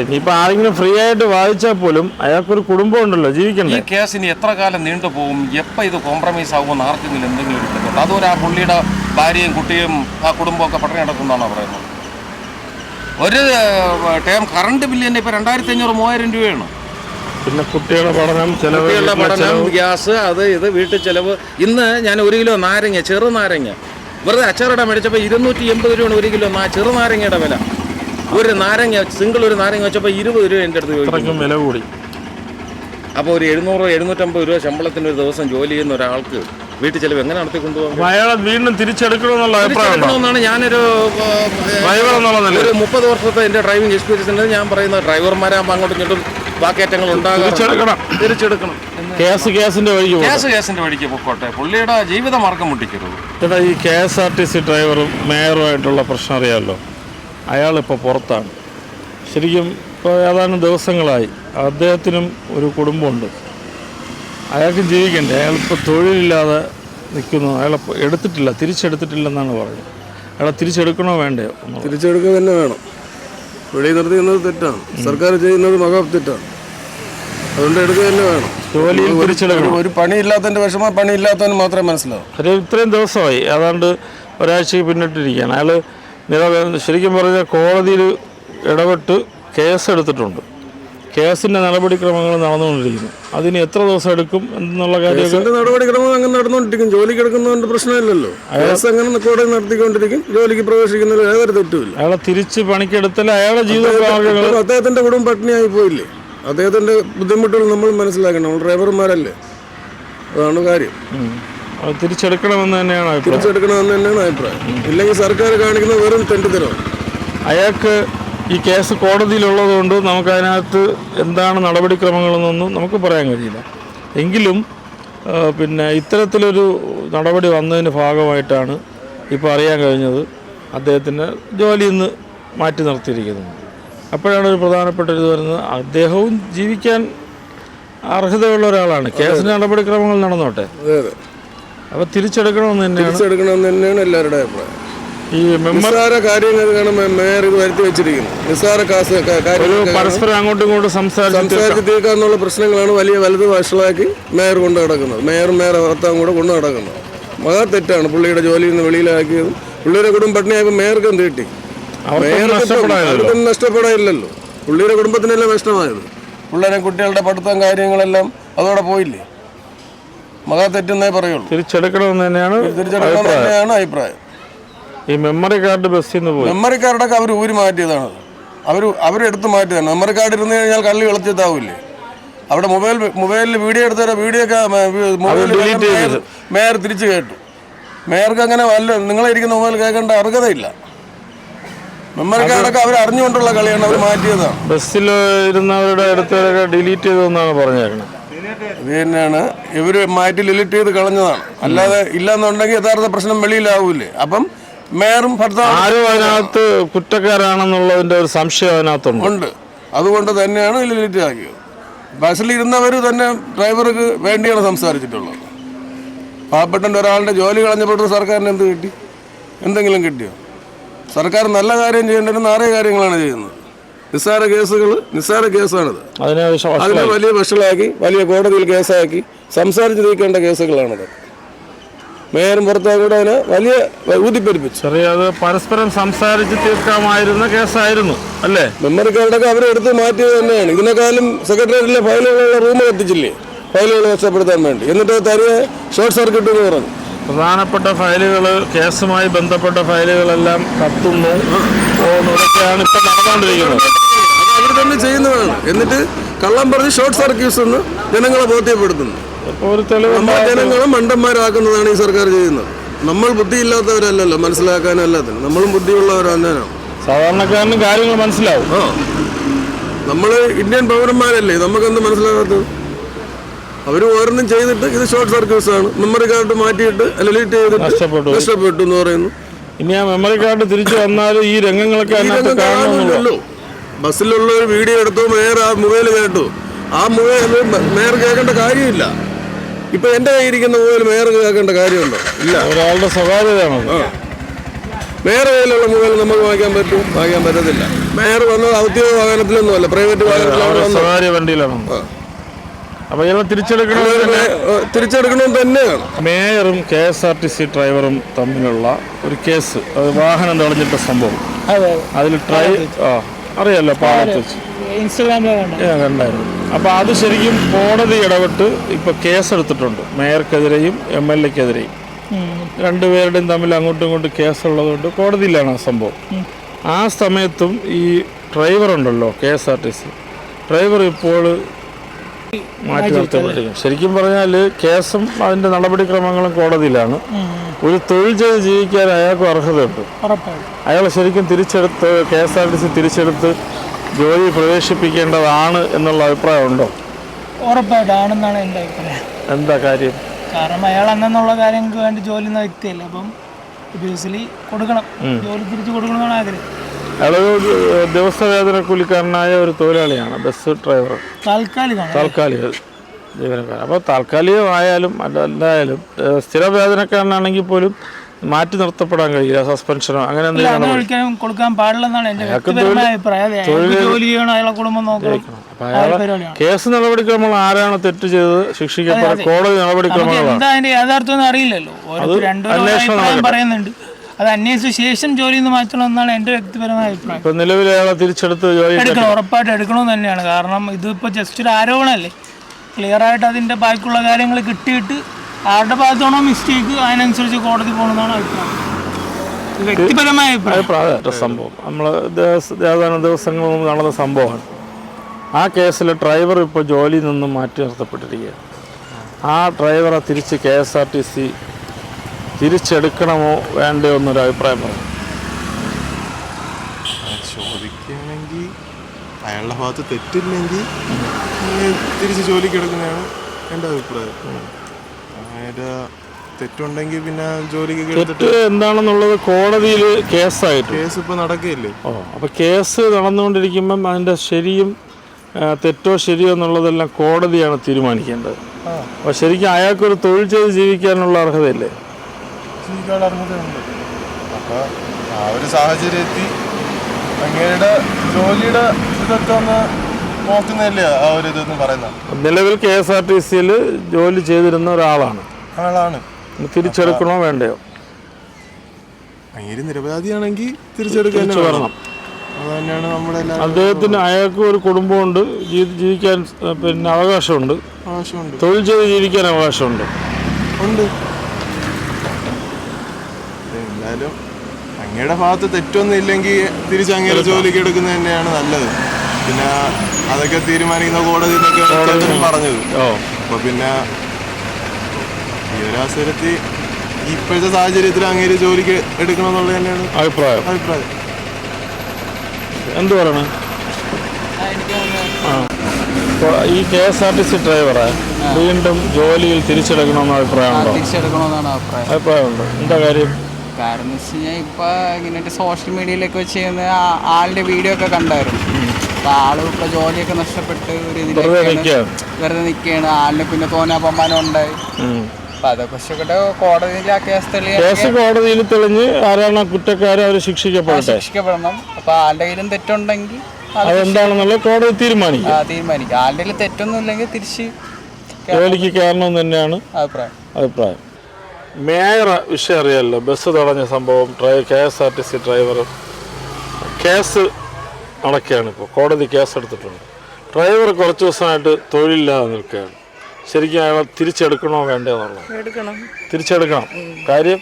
ഇനിയിപ്പോ ആരെങ്കിലും ഫ്രീ ആയിട്ട് വാദിച്ചാൽ പോലും അയാൾക്കൊരു കുടുംബം ഉണ്ടല്ലോ ഈ കേസ് ഇനി എത്ര കാലം നീണ്ടുപോകും എപ്പോൾ ഇത് കോംപ്രമൈസ് ആകുമെന്ന് ആർക്കെങ്കിലും എന്തെങ്കിലും ഒരു ബുദ്ധിമുട്ട് ആ പുള്ളിയുടെ ഭാര്യയും കുട്ടിയും ആ കുടുംബമൊക്കെ പട്ടണി കിടക്കുന്നതാണോ പറയുന്നത്? ഒരു ടേം കറണ്ട് ബില്ല് തന്നെ ഇപ്പോൾ രണ്ടായിരത്തി അഞ്ഞൂറ് മൂവായിരം രൂപയാണ്. പിന്നെ കുട്ടികളുടെ പഠനം കുട്ടികളുടെ പഠനം ഗ്യാസ് അത് ഇത് വീട്ടിൽ ചെലവ്. ഇന്ന് ഞാൻ ഒരു കിലോ നാരങ്ങ ചെറുനാരങ്ങ വെറുതെ അച്ചാറിടാൻ മേടിച്ചപ്പോൾ ഇരുന്നൂറ്റി എൺപത് രൂപയാണ് ഒരു കിലോ ചെറു ചെറുനാരങ്ങയുടെ വില. ഒരു നാരങ്ങ സിംഗിൾ ഒരു നാരങ്ങ വെച്ചപ്പോൾ ഇരുപത് രൂപ എന്റെ അടുത്ത് വില കൂടി. അപ്പോൾ ഒരു എഴുന്നൂറ് എഴുന്നൂറ്റമ്പത് രൂപ ശമ്പളത്തിന് ഒരു ദിവസം ജോലി ചെയ്യുന്ന ഒരാൾക്ക് വീട്ടിൽ ചെലവ് എങ്ങനെ നടത്തി കൊണ്ടുപോകും അയാളെ വീണ്ടും തിരിച്ചെടുക്കണമെന്നുള്ള അഭിപ്രായം ഞാനൊരു ഡ്രൈവർ എന്നുള്ള നിലയിൽ. ഒരു മുപ്പത് വർഷത്തെ എന്റെ ഡ്രൈവിംഗ് എക്സ്പീരിയൻസ് ഉണ്ട്. ഞാൻ പറയുന്ന ഡ്രൈവർമാരാകുമ്പോൾ അങ്ങോട്ടും ഇങ്ങോട്ടും വാക്കേറ്റങ്ങൾ ഉണ്ടാകും തിരിച്ചെടുക്കണം. കേസ് കേസിന്റെ വഴിക്ക് കേസ് കേസിന്റെ വഴിക്ക് പൊക്കോട്ടെ. പുള്ളിയുടെ ജീവിത മാർഗം മുട്ടിക്കരുത്. ചേട്ടാ ഈ K S R T C ഡ്രൈവറും മേയറുമായിട്ടുള്ള പ്രശ്നം അറിയാമല്ലോ? അയാളിപ്പോൾ പുറത്താണ്. ശരിക്കും ഇപ്പോൾ ഏതാനും ദിവസങ്ങളായി അദ്ദേഹത്തിനും ഒരു കുടുംബമുണ്ട്. അയാൾക്ക് ജീവിക്കണ്ടേ? അയാളിപ്പോൾ തൊഴിലില്ലാതെ നിൽക്കുന്നു. അയാളെ എടുത്തിട്ടില്ല തിരിച്ചെടുത്തിട്ടില്ലെന്നാണ് പറയുന്നത്. അയാളെ തിരിച്ചെടുക്കണോ വേണ്ടയോ? തിരിച്ചെടുക്കുക തന്നെ വേണം. വെളിയിൽ നിർത്തിക്കുന്നത് തെറ്റാണ്. സർക്കാർ ചെയ്യുന്നത് മഹാ തെറ്റാണ്. അതുകൊണ്ട് എടുക്കുക തന്നെ വേണം. ജോലിയിൽ തിരിച്ചെടുക്കണം. ഒരു പണിയില്ലാത്തതിന്റെ വിഷമം പണിയില്ലാത്തവന് മാത്രമേ മനസ്സിലാവും. ഒരു ഇത്രയും ദിവസമായി. ഏതാണ്ട് ഒരാഴ്ചയ്ക്ക് പിന്നിട്ടിരിക്കുകയാണ്. അയാൾ ശരിക്കും പറഞ്ഞാൽ കോടതിയിൽ ഇടപെട്ട് കേസ് എടുത്തിട്ടുണ്ട് കേസിന്റെ നടപടിക്രമങ്ങൾ നടന്നുകൊണ്ടിരിക്കുന്നു. അതിന് എത്ര ദിവസം എടുക്കും എന്നുള്ള കാര്യം നടപടിക്രമം അങ്ങനെ നടന്നുകൊണ്ടിരിക്കും. ജോലി എടുക്കുന്നതുകൊണ്ട് പ്രശ്നമില്ലല്ലോ. കേസ് അങ്ങനെ കോടതി നടത്തിക്കൊണ്ടിരിക്കും. ജോലിക്ക് പ്രവേശിക്കുന്നതിൽ യാതൊരു തെറ്റുമില്ല. അയാളെ തിരിച്ച് പണിക്കെടുത്തൽ അയാളുടെ ജീവിത അദ്ദേഹത്തിന്റെ അദ്ദേഹത്തിന്റെ കുടുംബം പട്ടിണിയായി പോയില്ലേ? അദ്ദേഹത്തിന്റെ ബുദ്ധിമുട്ടുകൾ നമ്മൾ മനസ്സിലാക്കണം. നമ്മൾ ഡ്രൈവർമാരല്ലേ? അതാണ് കാര്യം. തിരിച്ചെടുക്കണമെന്ന് തന്നെയാണ് തിരിച്ചെടുക്കണമെന്ന് തന്നെയാണ് അഭിപ്രായം. ഇല്ലെങ്കിൽ സർക്കാർ കാണിക്കുന്ന വെറും തെണ്ടിത്തരമാണ് അയാൾക്ക് ഈ കേസ് കോടതിയിലുള്ളതുകൊണ്ട് നമുക്കതിനകത്ത് എന്താണ് നടപടിക്രമങ്ങളെന്നൊന്നും നമുക്ക് പറയാൻ കഴിയില്ല. എങ്കിലും പിന്നെ ഇത്തരത്തിലൊരു നടപടി വന്നതിന് ഭാഗമായിട്ടാണ് ഇപ്പോൾ അറിയാൻ കഴിഞ്ഞത്. അദ്ദേഹത്തിന്റെ ജോലിയിൽ നിന്ന് മാറ്റി നിർത്തിയിരിക്കുന്നത് അപ്പോഴാണ് ഒരു പ്രധാനപ്പെട്ട ഇത് വരുന്നത്. അദ്ദേഹവും ജീവിക്കാൻ അർഹതയുള്ള ഒരാളാണ്. കേസിന്റെ നടപടിക്രമങ്ങൾ നടന്നോട്ടെ? അപ്പോൾ തിരിച്ചെടുക്കണമെന്ന് തന്നെയാണ് തിരിച്ചെടുക്കണമെന്ന് തന്നെയാണ് എല്ലാവരുടെയും അഭിപ്രായം. ഈ മെമ്പർ നിസ്സാര കാര്യങ്ങൾ കാണുമ്പോൾ മേയർ ഇത് വരുത്തി വെച്ചിരിക്കുന്നു. നിസ്സാര കാസ് ഒരു പരസ്പരം അങ്ങോട്ടും ഇങ്ങോട്ടും സംസാരിച്ച് തീർക്കാന്നുള്ള പ്രശ്നങ്ങളാണ് വലിയ വലുത് വഷളാക്കി മേയർ കൊണ്ട് നടക്കുന്നത്. മേയറും മേയർ ഭർത്താവും കൂടെ കൊണ്ടു നടക്കുന്നത്. മഹാ തെറ്റാണ് പുള്ളിയുടെ ജോലിയിൽ നിന്ന് വെളിയിലാക്കിയത്. പുള്ളിയുടെ കുടുംബം പട്ടിണിയായപ്പോൾ മേയർക്കും തീട്ടി. മേയർക്ക് നഷ്ടപ്പെടാനല്ലോ നഷ്ടപ്പെടാനില്ലല്ലോ. പുള്ളിയുടെ കുടുംബത്തിനെല്ലാം നഷ്ടമായത്? പിള്ളേരെ കുട്ടികളുടെ പഠിത്തം കാര്യങ്ങളെല്ലാം അതോടെ പോയില്ലേ? മഹാ തെറ്റെന്നേ പറയുള്ളൂ. തിരിച്ചെടുക്കണമെന്ന് തന്നെയാണ് തിരിച്ചെടുക്കണം തന്നെയാണ് അഭിപ്രായം. ഈ മെമ്മറി കാർഡ് ബസ്സിൽ നിന്ന് പോയി. മെമ്മറി കാർഡൊക്കെ അവർ ഊരി മാറ്റിയതാണ്. അവർ അവരെടുത്ത് മാറ്റിയതാണ്. മെമ്മറി കാർഡ് ഇരുന്ന് കഴിഞ്ഞാൽ കള്ളി കളിച്ചെത്താവില്ലേ അവിടെ മൊബൈൽ മൊബൈലിൽ വീഡിയോ എടുത്തവരെ വീഡിയോ ഒക്കെ. മേയർ തിരിച്ചു കേട്ടു. മേയർക്ക് അങ്ങനെ വല്ല നിങ്ങളിരിക്കുന്ന മൊബൈൽ കേൾക്കേണ്ട അർഹതയില്ല. മെമ്മറി കാർഡൊക്കെ അവർ അറിഞ്ഞുകൊണ്ടുള്ള കളിയാണ് അവർ മാറ്റിയതാണ്. ബസ്സിൽ ഇരുന്നവരുടെ അടുത്തവരൊക്കെ ഡിലീറ്റ് ചെയ്തെന്നാണ് പറഞ്ഞേക്കുന്നത് ഇത് തന്നെയാണ്. ഇവർ മാറ്റി ഡിലീറ്റ് ചെയ്ത് കളഞ്ഞതാണ്. അല്ലാതെ ഇല്ലാന്നുണ്ടെങ്കിൽ യഥാർത്ഥ പ്രശ്നം വെളിയിലാവൂലേ അപ്പം മേയറും ഭർത്താവും ആരും അതിനകത്ത് കുറ്റക്കാരാണെന്നുള്ളതിന്റെ ഒരു സംശയം അതിനകത്തുണ്ട്. ഉണ്ട്. അതുകൊണ്ട് തന്നെയാണ് ലിമിറ്റ് ആക്കിയത്. ബസ്സിൽ ഇരുന്നവർ തന്നെ ഡ്രൈവർക്ക് വേണ്ടിയാണ് സംസാരിച്ചിട്ടുള്ളത്. പാവപ്പെട്ട ഒരാളുടെ ജോലി കളഞ്ഞപ്പോൾ സർക്കാരിന് എന്ത് കിട്ടി? എന്തെങ്കിലും കിട്ടിയോ? സർക്കാർ നല്ല കാര്യം ചെയ്യേണ്ടത് നാറിയ കാര്യങ്ങളാണ് ചെയ്യുന്നത്. നിസ്സാര കേസുകൾ നിസ്സാര കേസാണിത്. അതിനെ വലിയ വഷളാക്കി വലിയ കോടതിയിൽ കേസാക്കി സംസാരിച്ച് നീക്കേണ്ട കേസുകളാണിത്. മേയറും ഭർത്താവും കൂടെ അതിനെ വലിയ ഊതിപ്പെരിപ്പിച്ചു. ചെറിയ അത് പരസ്പരം സംസാരിച്ച് തീർക്കാമായിരുന്ന കേസായിരുന്നു അല്ലേ? മെമ്മറി കാർഡൊക്കെ അവരെടുത്ത് മാറ്റിയത് തന്നെയാണ്. ഇതിനേക്കാളും സെക്രട്ടേറിയറ്റിലെ ഫയലുകളുള്ള റൂം കത്തിച്ചില്ലേ? ഫയലുകൾ മെച്ചപ്പെടുത്താൻ വേണ്ടി. എന്നിട്ട് തരിക ഷോർട്ട് സർക്യൂട്ട് എന്ന് പറഞ്ഞു. പ്രധാനപ്പെട്ട ഫയലുകൾ കേസുമായി ബന്ധപ്പെട്ട ഫയലുകളെല്ലാം കത്തുന്നു. ഇതൊക്കെയാണ് ഇപ്പം നടന്നുകൊണ്ടിരിക്കുന്നത്. അവർ തന്നെ ചെയ്യുന്നതാണ്. എന്നിട്ട് കള്ളം പറഞ്ഞ് ഷോർട്ട് സർക്യൂട്ട്സ് എന്ന് ജനങ്ങളെ ബോധ്യപ്പെടുത്തുന്നു. ഒരു തെളിവ് ജനങ്ങളെ മണ്ടന്മാരാക്കുന്നതാണ് ഈ സർക്കാർ ചെയ്യുന്നത്. നമ്മൾ ബുദ്ധിയില്ലാത്തവരല്ലല്ലോ മനസ്സിലാക്കാനും എല്ലാത്തിനും നമ്മളും ബുദ്ധിയുള്ളവരാണ് തന്നെയാണ് സാധാരണക്കാരന് കാര്യങ്ങൾ മനസ്സിലാവും. ആ. നമ്മൾ ഇന്ത്യൻ പൗരന്മാരല്ലേ നമുക്കെന്ത് മനസ്സിലാകാത്തത്? അവർ ഓരോന്നും ചെയ്തിട്ട് ഇത് ഷോർട്ട് സർക്യൂട്ട്സ് ആണ്. മെമ്മറി കാർഡ് മാറ്റിയിട്ട് ഡിലീറ്റ് ചെയ്തിട്ട് നഷ്ടപ്പെട്ടു. നഷ്ടപ്പെട്ടു എന്ന് പറയുന്നു. ഇനി ആ മെമ്മറി കാർഡ് തിരിച്ചു വന്നാൽ ഈ രംഗങ്ങളൊക്കെ അതിനകത്ത് ഇതൊന്നും കാണുന്നില്ലല്ലോ ബസ്സിലുള്ള ഒരു വീഡിയോ എടുത്തു മേയർ ആ മൊബൈൽ കേട്ടു. ആ മൊബൈൽ മേയർ കേൾക്കേണ്ട കാര്യമില്ല. ഇപ്പൊ എന്റെ കയ്യിരിക്കുന്ന മൊബൈൽ മേയർ കേൾക്കേണ്ട കാര്യമുണ്ടോ? ഇല്ല. ഒരാളുടെ സ്വകാര്യതയാണ് മേയർ കയ്യിലുള്ള മൊബൈൽ നമുക്ക് വാങ്ങിക്കാൻ പറ്റും? വാങ്ങിക്കാൻ പറ്റത്തില്ല. മേയർ വന്നത് ഔദ്യോഗിക വാഹനത്തിലൊന്നും അല്ല പ്രൈവറ്റ് വാഹനത്തിലാണ് സ്വകാര്യ വണ്ടിയിലാണ്. അപ്പൊ തിരിച്ചെടുക്കണം തന്നെയാണ്. മേയറും K S R T C ഡ്രൈവറും തമ്മിലുള്ള ഒരു കേസ് അത് വാഹനം തെളിഞ്ഞിട്ട സംഭവം. അതെ അതിൽ ട്രൈ ആ അറിയാലോ പാലത്ത് ഇൻസ്റ്റഗ്രാമിൽ കണ്ടായിരുന്നു. അപ്പോൾ അത് ശരിക്കും കോടതി ഇടപെട്ട് ഇപ്പോൾ കേസെടുത്തിട്ടുണ്ട്. മേയർക്കെതിരെയും എം എൽ എക്കെതിരെയും. രണ്ടുപേരുടെയും തമ്മിൽ അങ്ങോട്ടും ഇങ്ങോട്ടും കേസുള്ളതുകൊണ്ട് കോടതിയിലാണ് ആ സംഭവം. ആ സമയത്തും ഈ ഡ്രൈവർ ഉണ്ടല്ലോ K S R T C. Driver ഇപ്പോൾ മാറ്റി നിർത്തപ്പെട്ടിരിക്കും ശരിക്കും പറഞ്ഞാൽ കേസും അതിന്റെ നടപടിക്രമങ്ങളും കോടതിയിലാണ്. ഒരു തൊഴിൽ ചെയ്ത് ജീവിക്കാൻ അയാൾക്കും അർഹതയുണ്ട്. അയാൾ ശരിക്കും തിരിച്ചെടുത്ത് K S R T C തിരിച്ചെടുത്ത് ജോലി പ്രവേശിപ്പിക്കേണ്ടതാണ് എന്നുള്ള അഭിപ്രായമുണ്ടോ? ഉറപ്പായിട്ടാണെന്നാണ് എന്റെ അഭിപ്രായം. എന്താ കാര്യം? കാരണം അയാൾ അന്നെന്നുള്ള കാര്യങ്ങൾക്ക് വേണ്ടി ജോലി എന്ന വ്യക്തിയല്ല. അപ്പം ഒബിയസ്ലി കൊടുക്കണം. ജോലി തിരിച്ചു കൊടുക്കണമെന്നാണ് ആഗ്രഹം. അയാളൊരു ദിവസവേതന കൂലിക്കാരനായ ഒരു തൊഴിലാളിയാണ് ബസ് ഡ്രൈവർ. താൽക്കാലികമാണ്. താൽക്കാലിക ജീവനക്കാരൻ. അപ്പോൾ താൽക്കാലികമായാലും അല്ല- അല്ലായാലും സ്ഥിര വേതനക്കാരനാണെങ്കിൽ പോലും മാറ്റി നിർത്തപ്പെടാൻ കഴിയില്ല സസ്പെൻഷനോ അങ്ങനെ എന്തെങ്കിലും കൊടുക്കാൻ പാടില്ലെന്നാണ് എന്റെ അയാളെ കുടുംബം നോക്കണം. കേസ് നടപടിക്രമങ്ങൾ ആരാണ് തെറ്റ് ചെയ്തത് ശിക്ഷിക്കപ്പെടുക അതെ. കോടതി നടപടിക്രമങ്ങളാണ് അതിന്റെ യാഥാർത്ഥ്യം അറിയില്ലല്ലോ. അന്വേഷണം പറയുന്നുണ്ട്. അത് അന്വേഷിച്ച ശേഷം ജോലി നിന്ന് മാറ്റണം എന്നാണ് എന്റെ വ്യക്തിപരമായ അഭിപ്രായം. ഇപ്പം നിലവിൽ അയാളെ തിരിച്ചെടുത്ത് ജോലി എടുക്കണം ഉറപ്പായിട്ട് എടുക്കണമെന്ന് തന്നെയാണ്. കാരണം ഇതിപ്പോ ജസ്റ്റ് ഒരു ആരോപണമല്ലേ? ക്ലിയർ ആയിട്ട് അതിന്റെ ബാക്കിയുള്ള കാര്യങ്ങൾ കിട്ടിയിട്ട് ആരുടെ ഭാഗത്താണോ മിസ്റ്റേക്ക് അതിനനുസരിച്ച് കോടതി പോകണമെന്നാണ് അഭിപ്രായം. ഇത് വ്യക്തിപരമായ അഭിപ്രായം. സംഭവം. നമ്മൾ ഏതാനും ദിവസങ്ങൾ മുമ്പ് നടന്ന സംഭവമാണ്. ആ കേസിൽ ഡ്രൈവർ ഇപ്പോൾ ജോലിയിൽ നിന്നും മാറ്റി നിർത്തപ്പെട്ടിരിക്കുകയാണ്. ആ ഡ്രൈവറെ തിരിച്ച് K S R T C തിരിച്ചെടുക്കണമോ വേണ്ടയോ എന്നൊരു അഭിപ്രായം പറഞ്ഞു. ചോദിക്കുകയാണെങ്കിൽ അയാളുടെ ഭാഗത്ത് തെറ്റില്ലെങ്കിൽ തിരിച്ച് ജോലിക്ക് എടുക്കുന്നതാണ് എന്റെ അഭിപ്രായം. അയാളുടെ തെറ്റുണ്ടെങ്കിൽ പിന്നെ ജോലിക്ക് തെറ്റ് എന്താണെന്നുള്ളത് കോടതിയിൽ കേസായിട്ട്. കേസ് ഇപ്പോൾ നടക്കുകയില്ലേ? ഓ അപ്പോൾ കേസ് നടന്നുകൊണ്ടിരിക്കുമ്പം അതിന്റെ ശരിയും തെറ്റോ ശരിയോ എന്നുള്ളതെല്ലാം കോടതിയാണ് തീരുമാനിക്കേണ്ടത്. അപ്പോൾ ശരിക്കും അയാൾക്കൊരു തൊഴിൽ ചെയ്ത് ജീവിക്കാനുള്ള അർഹതയില്ലേ? ജീവിക്കാനുള്ള അർഹതയുണ്ട്. അപ്പോൾ ആ ഒരു സാഹചര്യത്തിൽ അങ്ങയുടെ ജോലിയുടെ ഇതൊക്കെ ഒന്ന് നോക്കുന്നതല്ലേ ആ ഒരു ഇതെന്ന് പറയുന്നത്. നിലവിൽ കെ എസ് ആർ ടി സിയിൽ ജോലി ചെയ്തിരുന്ന ഒരാളാണ്. ആളാണ്. തിരിച്ചെടുക്കണോ വേണ്ടയോ? നിരപരാധിയാണെങ്കിൽ തിരിച്ചെടുക്കാൻ തിരിച്ചു വരണം. അത് തന്നെയാണ് നമ്മുടെ അദ്ദേഹത്തിന് അയാൾക്ക് ഒരു കുടുംബമുണ്ട്. ജീവി- ജീവിക്കാൻ പിന്നെ അവകാശമുണ്ട്. അവകാശമുണ്ട്. തൊഴിൽ ചെയ്ത് ജീവിക്കാൻ അവകാശമുണ്ട്. ഉണ്ട്. എന്തായാലും അങ്ങയുടെ ഭാഗത്ത് തെറ്റൊന്നും ഇല്ലെങ്കിൽ തിരിച്ച് അങ്ങയുടെ ജോലിക്ക് എടുക്കുന്നത് തന്നെയാണ് നല്ലത്. പിന്നെ അതൊക്കെ തീരുമാനിക്കുന്ന കോടതി പറഞ്ഞത്. ഓ. അപ്പൊ പിന്നെ ഈ ഒരു അവസരത്തിൽ ഇപ്പോഴത്തെ സാഹചര്യത്തിൽ അങ്ങേര് ജോലിക്ക് എടുക്കണമെന്നുള്ളത് തന്നെയാണ് അഭിപ്രായം. അഭിപ്രായം. എന്ത് പറയണം? ഈ K S R T C ഡ്രൈവറെ വീണ്ടും ജോലിയിൽ തിരിച്ചെടുക്കണമെന്ന് അഭിപ്രായമുണ്ടോ? തിരിച്ചെടുക്കണമെന്നാണ് അഭിപ്രായം. അഭിപ്രായമുണ്ട്? എന്താ കാര്യം? കാരണം എന്ന് വെച്ച് കഴിഞ്ഞാൽ ഇപ്പൊ ഇങ്ങനെ സോഷ്യൽ മീഡിയയിലൊക്കെ വെച്ച് ചെയ്യുന്ന ആളുടെ വീഡിയോ ഒക്കെ കണ്ടായിരുന്നു. അപ്പൊ ആൾ ഇപ്പൊ ജോലിയൊക്കെ നഷ്ടപ്പെട്ട് ഒരു വെറുതെ ഇതിലേക്ക് വെറുതെ നിൽക്കുകയാണ് ആളിന് പിന്നെ തോന്നാ ഉം. അതൊക്കെ കോടതിയിൽ ആ കേസ് കേസ് കോടതിയിൽ തെളിഞ്ഞ് ആരാണ് കുറ്റക്കാരെ അവർ ശിക്ഷിക്കപ്പെടട്ടെ. ശിക്ഷിക്കപ്പെടണം. അപ്പൊ ആളുടെ കയ്യിലും തെറ്റുണ്ടെങ്കിൽ അത് അതെന്താണെന്നുള്ളത് കോടതി തീരുമാനിക്കും. ആ, തീരുമാനിക്കും. ആളുടെ കയ്യിൽ തെറ്റൊന്നും ഇല്ലെങ്കിൽ തിരിച്ച് ജോലിക്ക് കാരണം തന്നെയാണ് അഭിപ്രായം. അഭിപ്രായം. മേയർ വിഷയം അറിയാമല്ലോ ബസ് തടഞ്ഞ സംഭവം K S R T C driver case നടക്കുകയാണ് ഇപ്പോൾ കോടതി കേസെടുത്തിട്ടുണ്ട്. ഡ്രൈവർ കുറച്ച് ദിവസമായിട്ട് തൊഴിലില്ലാതെ നിൽക്കുകയാണ്. ശരിക്കും അയാൾ തിരിച്ചെടുക്കണോ വേണ്ടോ എന്നുള്ളത്. തിരിച്ചെടുക്കണം. കാര്യം?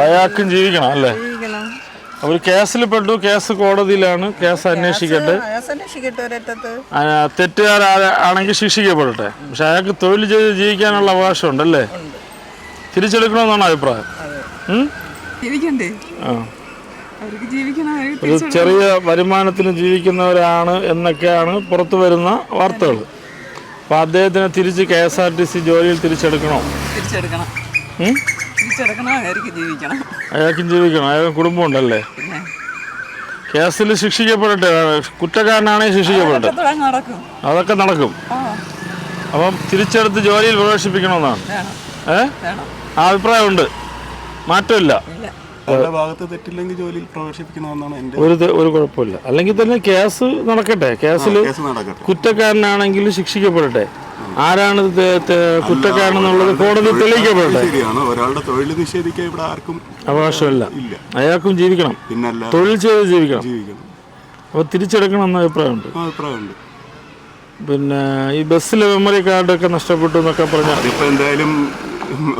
അയാൾക്കും ജീവിക്കണം അല്ലേ? ഒരു കേസിൽ പെട്ടു കേസ് കോടതിയിലാണ്. കേസ് അന്വേഷിക്കട്ടെ. തെറ്റുകാരാണെങ്കിൽ ശിക്ഷിക്കപ്പെടട്ടെ. പക്ഷെ അയാൾക്ക് തൊഴിൽ ചെയ്ത് ജീവിക്കാനുള്ള അവകാശം ഉണ്ടല്ലേ തിരിച്ചെടുക്കണമെന്നാണ് അഭിപ്രായം? ആ. ഒരു ചെറിയ വരുമാനത്തിന് ജീവിക്കുന്നവരാണ് എന്നൊക്കെയാണ് പുറത്തു വരുന്ന വാർത്തകൾ. അപ്പോൾ അദ്ദേഹത്തിനെ തിരിച്ച് K S R T C ജോലിയിൽ തിരിച്ചെടുക്കണോ? അയാൾക്കും ജീവിക്കണം. അയാൾക്ക് കുടുംബമുണ്ടല്ലേ ഉണ്ടല്ലേ? കേസിൽ ശിക്ഷിക്കപ്പെടട്ടെ കുറ്റക്കാരനാണെങ്കിൽ ശിക്ഷിക്കപ്പെടട്ടെ. അതൊക്കെ നടക്കും. അപ്പം തിരിച്ചെടുത്ത് ജോലിയിൽ പ്രവേശിപ്പിക്കണമെന്നാണ്. ഏ? ആ അഭിപ്രായമുണ്ട് മാറ്റമില്ല. അവരുടെ ഭാഗത്ത് തെറ്റില്ലെങ്കിൽ ജോലിയിൽ പ്രവേശിപ്പിക്കണമെന്നാണ് എന്റെ ഒരു ഒരു കുഴപ്പമില്ല. അല്ലെങ്കിൽ തന്നെ കേസ് നടക്കട്ടെ. കേസിൽ കേസ് നടക്കട്ടെ. കുറ്റക്കാരനാണെങ്കിൽ ശിക്ഷിക്കപ്പെടട്ടെ. ആരാണ് കുറ്റക്കാരനെന്നുള്ളത് കോടതി തെളിയിക്കപ്പെടട്ടെ. ശരിയാണ്. ഒരാളുടെ തൊഴിൽ നിഷേധിക്കാൻ ഇവിടെ ആർക്കും അവകാശമില്ല. ഇല്ല. അയാൾക്കും ജീവിക്കണം. പിന്നല്ല തൊഴിൽ ചെയ്ത് ജീവിക്കണം. ജീവിക്കണം. അപ്പോൾ തിരിച്ചെടുക്കണം എന്ന അഭിപ്രായമുണ്ട്. അഭിപ്രായമുണ്ട്. പിന്നെ ഈ ബസ്സിലെ മെമ്മറി കാർഡ് ഒക്കെ നഷ്ടപ്പെട്ടു എന്നൊക്കെ പറഞ്ഞാൽ അതിപ്പോ എന്തായാലും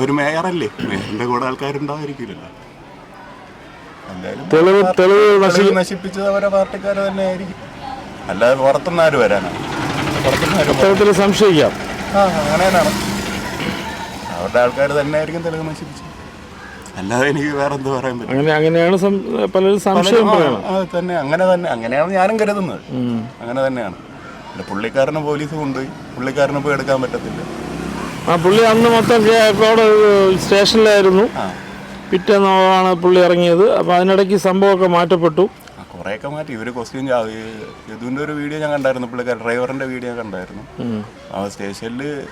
ഒരു മേയറല്ലേ? മേയറിന്റെ കൂടെ ആൾക്കാരുണ്ടാവായിരിക്കില്ലല്ലോ തെളിവ് തെളിവ് നശി തെളിവ് നശിപ്പിച്ചത് അവരെ പാർട്ടിക്കാർ തന്നെ ആയിരിക്കും അല്ലാതെ പുറത്തുനിന്ന് ആര് വരാനാണ് പുറത്തുനിന്ന് സംശയിക്കാം. ആ അങ്ങനെ അവരുടെ ആൾക്കാർ തന്നെ ആയിരിക്കും തെളിവ് നശിപ്പിച്ചത്. അല്ലാതെ എനിക്ക് വേറെ എന്ത് പറയാൻ പറ്റും? അങ്ങനെ അങ്ങനെയാണ് പലരും സംശയം തന്നെ. അങ്ങനെ തന്നെ. അങ്ങനെയാണ് ഞാനും കരുതുന്നത്. അങ്ങനെ തന്നെയാണ്. പുള്ളിക്കാരന് പോലീസ് കൊണ്ടുപോയി പുള്ളിക്കാരനെ പോയി എടുക്കാൻ പറ്റത്തില്ല. ആ പുള്ളി അന്ന് മൊത്തം സ്റ്റേഷനിലായിരുന്നു. പിറ്റേന്നാണ് പുള്ളി ഇറങ്ങിയത്. അപ്പോൾ അതിനിടയ്ക്ക് സംഭവമൊക്കെ മാറ്റപ്പെട്ടു. കുറേയൊക്കെ മാറ്റി. ഇവർ ക്വസ്റ്റ്യൻ യദുവിന്റെ ഒരു വീഡിയോ ഞാൻ കണ്ടായിരുന്നു. പുള്ളിക്കാരൻ ഡ്രൈവറിന്റെ വീഡിയോ കണ്ടായിരുന്നു. ആ സ്റ്റേഷനിൽ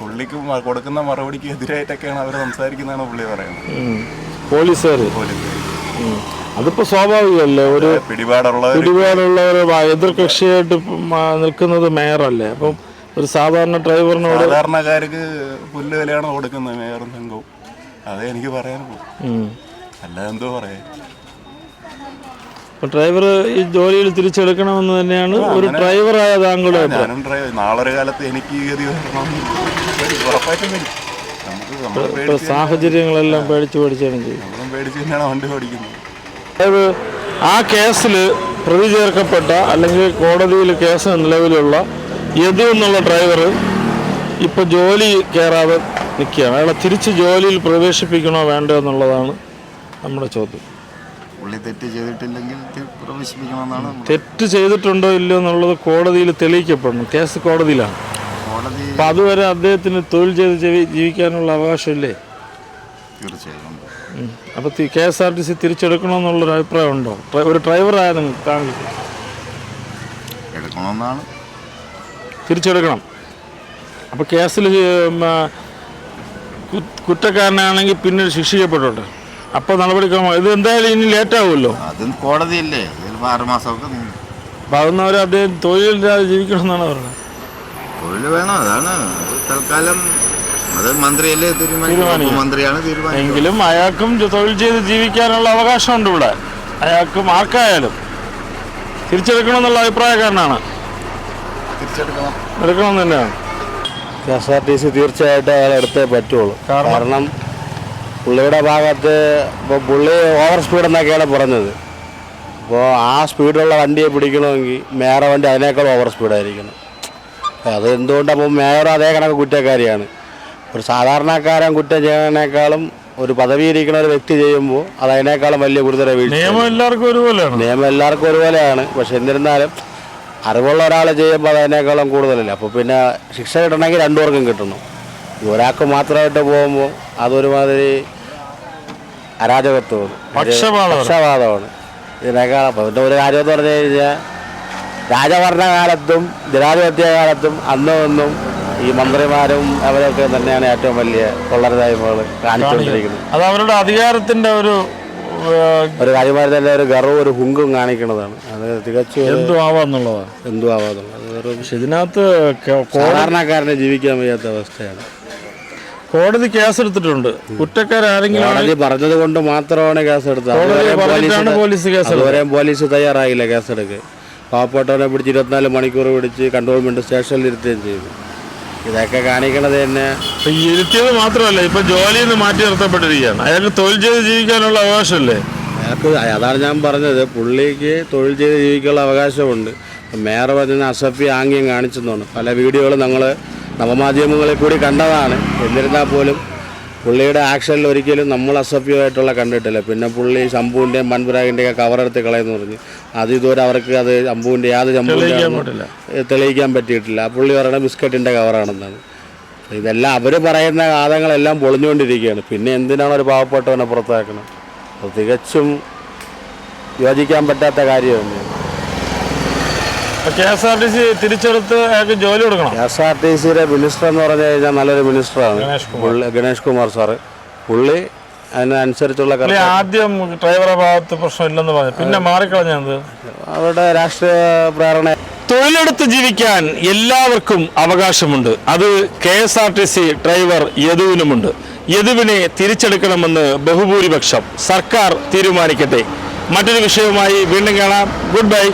പുള്ളിക്ക് കൊടുക്കുന്ന മറുപടിക്ക് എതിരായിട്ടൊക്കെയാണ് അവർ സംസാരിക്കുന്നതാണ് പുള്ളി പറയുന്നത്. പോലീസുകാർ അതിപ്പോ സ്വാഭാവികമല്ലേ? ഒരു പിടിപാടുള്ള പിടിപാടുള്ള ഒരു വ- എതിർ കക്ഷിയായിട്ട് നിൽക്കുന്നത് മേയറല്ലേ? അപ്പം ഒരു സാധാരണ ഡ്രൈവറിനോട് സാധാരണക്കാർക്ക് പുല്ല് വിലയാണ് കൊടുക്കുന്നത് മേയറും സംഘവും. അതേ എനിക്ക് പറയാനുള്ളൂ. അല്ലാതെ എന്തോ പറയാ ഡ്രൈവർ ഈ ജോലിയിൽ തിരിച്ചെടുക്കണമെന്ന് തന്നെയാണ് ഒരു ഡ്രൈവറായ താങ്കളുടെ. ഞാനും ഡ്രൈവർ നാളൊരു കാലത്ത് എനിക്ക് ഉറപ്പായിട്ടും നമുക്ക് സാഹചര്യങ്ങളെല്ലാം പേടിച്ച് പേടിച്ചാണ് ചെയ്യുന്നത്. പേടിച്ച് തന്നെയാണ് വണ്ടി ഓടിക്കുന്നത്. അതായത് ആ കേസിൽ പ്രതി ചേർക്കപ്പെട്ട അല്ലെങ്കിൽ കോടതിയിൽ കേസ് നിലവിലുള്ള യദു എന്നുള്ള ഡ്രൈവർ ഇപ്പോൾ ജോലി കയറാതെ നിൽക്കുകയാണ് അയാളെ തിരിച്ച് ജോലിയിൽ പ്രവേശിപ്പിക്കണോ വേണ്ടോ എന്നുള്ളതാണ് നമ്മുടെ ചോദ്യം. പുള്ളി തെറ്റ് ചെയ്തിട്ടില്ലെങ്കിൽ പ്രവേശിപ്പിക്കണമെന്നാണ് തെറ്റ് ചെയ്തിട്ടുണ്ടോ ഇല്ലയോ എന്നുള്ളത് കോടതിയിൽ തെളിയിക്കപ്പെടണം. കേസ് കോടതിയിലാണ്. കോടതി അപ്പം അതുവരെ അദ്ദേഹത്തിന് തൊഴിൽ ചെയ്ത് ജീവിക്കാനുള്ള അവകാശമില്ലേ? തീർച്ചയായും. അപ്പോൾ K S R T C തിരിച്ചെടുക്കണമെന്നുള്ളൊരു അഭിപ്രായം ഉണ്ടോ ഒരു ഡ്രൈവറായ നിങ്ങൾക്ക് താങ്കൾക്ക് എടുക്കണമെന്നാണ്. തിരിച്ചെടുക്കണം. അപ്പോൾ കേസിൽ കുറ്റക്കാരനാണെങ്കിൽ പിന്നീട് ശിക്ഷിക്കപ്പെട്ടോട്ടെ അപ്പോൾ നടപടിക്രമം ഇത് എന്തായാലും ഇനി ലേറ്റ് ആവുമല്ലോ അതും കോടതിയല്ലേ. ചിലപ്പോൾ ആറ് മാസമൊക്കെ നീങ്ങും അവർ അദ്ദേഹം തൊഴിലില്ലാതെ ജീവിക്കണമെന്നാണ് പറയുന്നത് തൊഴിൽ വേണം അതാണ്. അത് തൽക്കാലം അത് മന്ത്രിയല്ലേ തീരുമാനിക്കും. തീരുമാനിക്കും. മന്ത്രിയാണ് തീരുമാനിക്കുന്നത് എങ്കിലും അയാൾക്കും തൊഴിൽ ചെയ്ത് ജീവിക്കാനുള്ള അവകാശമുണ്ട് ഇവിടെ. അയാൾക്കും ആർക്കായാലും. തിരിച്ചെടുക്കണമെന്നുള്ള അഭിപ്രായക്കാരനാണ്. തിരിച്ചെടുക്കണം. എടുക്കണം തന്നെയാണ്. K S R T C തീർച്ചയായിട്ടും അയാൾ എടുത്തേ പറ്റുള്ളൂ. കാരണം? പുള്ളിയുടെ ഭാഗത്ത് ഇപ്പോൾ പുള്ളി ഓവർ സ്പീഡ് എന്നൊക്കെയാണ് പറഞ്ഞത്. അപ്പോൾ ആ സ്പീഡുള്ള വണ്ടിയെ പിടിക്കണമെങ്കിൽ മേയർ വണ്ടി അതിനേക്കാൾ ഓവർ സ്പീഡായിരിക്കണം. അത് എന്തുകൊണ്ട് അപ്പോൾ മേയർ അതേ കണക്ക് കുറ്റക്കാരിയാണ്. ഒരു സാധാരണക്കാരൻ കുറ്റം ചെയ്യുന്നതിനേക്കാളും ഒരു പദവി ഇരിക്കുന്ന ഒരു വ്യക്തി ചെയ്യുമ്പോൾ അത് അതിനേക്കാളും വലിയ ഗുരുതര വീഴ്ച നിയമം എല്ലാവർക്കും ഒരുപോലെയാണ്. നിയമം എല്ലാവർക്കും ഒരുപോലെയാണ്. പക്ഷെ എന്നിരുന്നാലും അറിവുള്ള ഒരാൾ ചെയ്യുമ്പോൾ അത് അതിനേക്കാളും കൂടുതലല്ലേ? അപ്പോൾ പിന്നെ ശിക്ഷ കിട്ടണമെങ്കിൽ രണ്ടുപേർക്കും കിട്ടണം. ഈ ഒരാൾക്ക് മാത്രമായിട്ട് പോകുമ്പോൾ അതൊരുമാതിരി അരാജകത്വമാണ്. പക്ഷപാതമാണ്. ഇതിനേക്കാൾ അപ്പോൾ ഇതിന്റെ ഒരു കാര്യം എന്ന് പറഞ്ഞു കഴിഞ്ഞാൽ രാജഭരണകാലത്തും ജനാധിപത്യ കാലത്തും അന്നും ഒന്നും ഈ മന്ത്രിമാരും അവരൊക്കെ തന്നെയാണ് ഏറ്റവും വലിയ കൊള്ളരുതായ്മകൾ കാണിച്ചുകൊണ്ടിരിക്കുന്നത്. അത് അവരുടെ അധികാരത്തിന്റെ ഒരു ഒരു തന്നെ ഒരു ഗർവ് ഒരു ഹുങ്കും കാണിക്കുന്നതാണ് അത് തികച്ചും എന്തു ആവാന്നുള്ളതാ. ആവാന്നുള്ളതാണ്. എന്തും ആവാന്നുള്ളത് പക്ഷെ ഇതിനകത്ത് കോ- കോ- സാധാരണക്കാരനെ ജീവിക്കാൻ വയ്യാത്ത അവസ്ഥയാണ്. കോടതി കേസെടുത്തിട്ടുണ്ട്. കുറ്റക്കാരാരെങ്കിലും കോടതി പറഞ്ഞത് കൊണ്ട് മാത്രമാണ് കോടതി അതുവരെയും പറഞ്ഞിട്ടാണ് പോലീസ് കേസെടുത്തത്. അതുവരെയും പോലീസ് തയ്യാറായില്ല കേസെടുക്ക് പാവപ്പെട്ടവനെ പിടിച്ച് ഇരുപത്തിനാല് മണിക്കൂർ പിടിച്ച് കണ്ടോൺമെന്റ് സ്റ്റേഷനിൽ ഇരുത്തുകയും ചെയ്തു. ഇതൊക്കെ കാണിക്കണത് തന്നെ. ഇപ്പൊ ഇരുത്തിയത് മാത്രമല്ല ഇപ്പൊ ജോലിയിൽ നിന്ന് മാറ്റി നിർത്തപ്പെട്ടിരിക്കുകയാണ്. അയാൾക്ക് തൊഴിൽ ചെയ്ത് ജീവിക്കാനുള്ള അവകാശമല്ലേ? അയാൾക്ക് അതാണ് ഞാൻ പറഞ്ഞത്. പുള്ളിക്ക് തൊഴിൽ ചെയ്ത് ജീവിക്കാനുള്ള അവകാശമുണ്ട്. മേയർ പറഞ്ഞ അസഫി ആംഗ്യം കാണിച്ചെന്നാണ്. പല വീഡിയോകളും നമ്മൾ നവമാധ്യമങ്ങളിൽ കൂടി കണ്ടതാണ്. എന്നിരുന്നാൽ പോലും പുള്ളിയുടെ ആക്ഷനിൽ ഒരിക്കലും നമ്മൾ അസഭ്യമായിട്ടുള്ള കണ്ടിട്ടില്ല. പിന്നെ പുള്ളി ശംഭുവിന്റെയും മൻപുരാഗിന്റെയൊക്കെ കവറെടുത്ത് കളയെന്ന് പറഞ്ഞു. അത് ഇതുവരെ അവർക്ക് അത് ശംഭുവിന്റെ യാത് തെളിയിക്കാൻ പറ്റില്ല. ശംഭുവിന്റെ തെളിയിക്കാൻ പറ്റിയിട്ടില്ല. പുള്ളി പറയുന്നത് ബിസ്ക്കറ്റിന്റെ കവറാണെന്നാണ് ഇതെല്ലാം അവർ പറയുന്ന വാദങ്ങളെല്ലാം പൊളിഞ്ഞുകൊണ്ടിരിക്കുകയാണ്. പിന്നെ എന്തിനാണ് ഒരു പാവപ്പെട്ടവനെ പുറത്താക്കണം അത് തികച്ചും യോജിക്കാൻ പറ്റാത്ത കാര്യം തന്നെയാണ്. K S R T C തിരിച്ചെടുത്ത് അയാൾക്ക് ജോലി കൊടുക്കണം. കെ എസ് ആർ ടി സിയുടെ മിനിസ്റ്റർ എന്ന് പറഞ്ഞു കഴിഞ്ഞാൽ നല്ലൊരു മിനിസ്റ്ററാണ്. ഗണേഷ് കുമാർ. പുള്ളി ഗണേഷ് കുമാർ സാറ്. പുള്ളി അതിനനുസരിച്ചുള്ള ആദ്യം ഡ്രൈവറെ ഭാഗത്ത് പ്രശ്നമില്ലെന്ന് പറഞ്ഞു. പിന്നെ മാറിക്കളഞ്ഞത് അവരുടെ രാഷ്ട്രീയ പ്രേരണ തൊഴിലെടുത്ത് ജീവിക്കാൻ എല്ലാവർക്കും അവകാശമുണ്ട്. അത് K S R T C driver യദുവിനുമുണ്ട്. യദുവിനെ തിരിച്ചെടുക്കണമെന്ന് ബഹുഭൂരിപക്ഷം. സർക്കാർ തീരുമാനിക്കട്ടെ. മറ്റൊരു വിഷയവുമായി വീണ്ടും കാണാം. Good bye.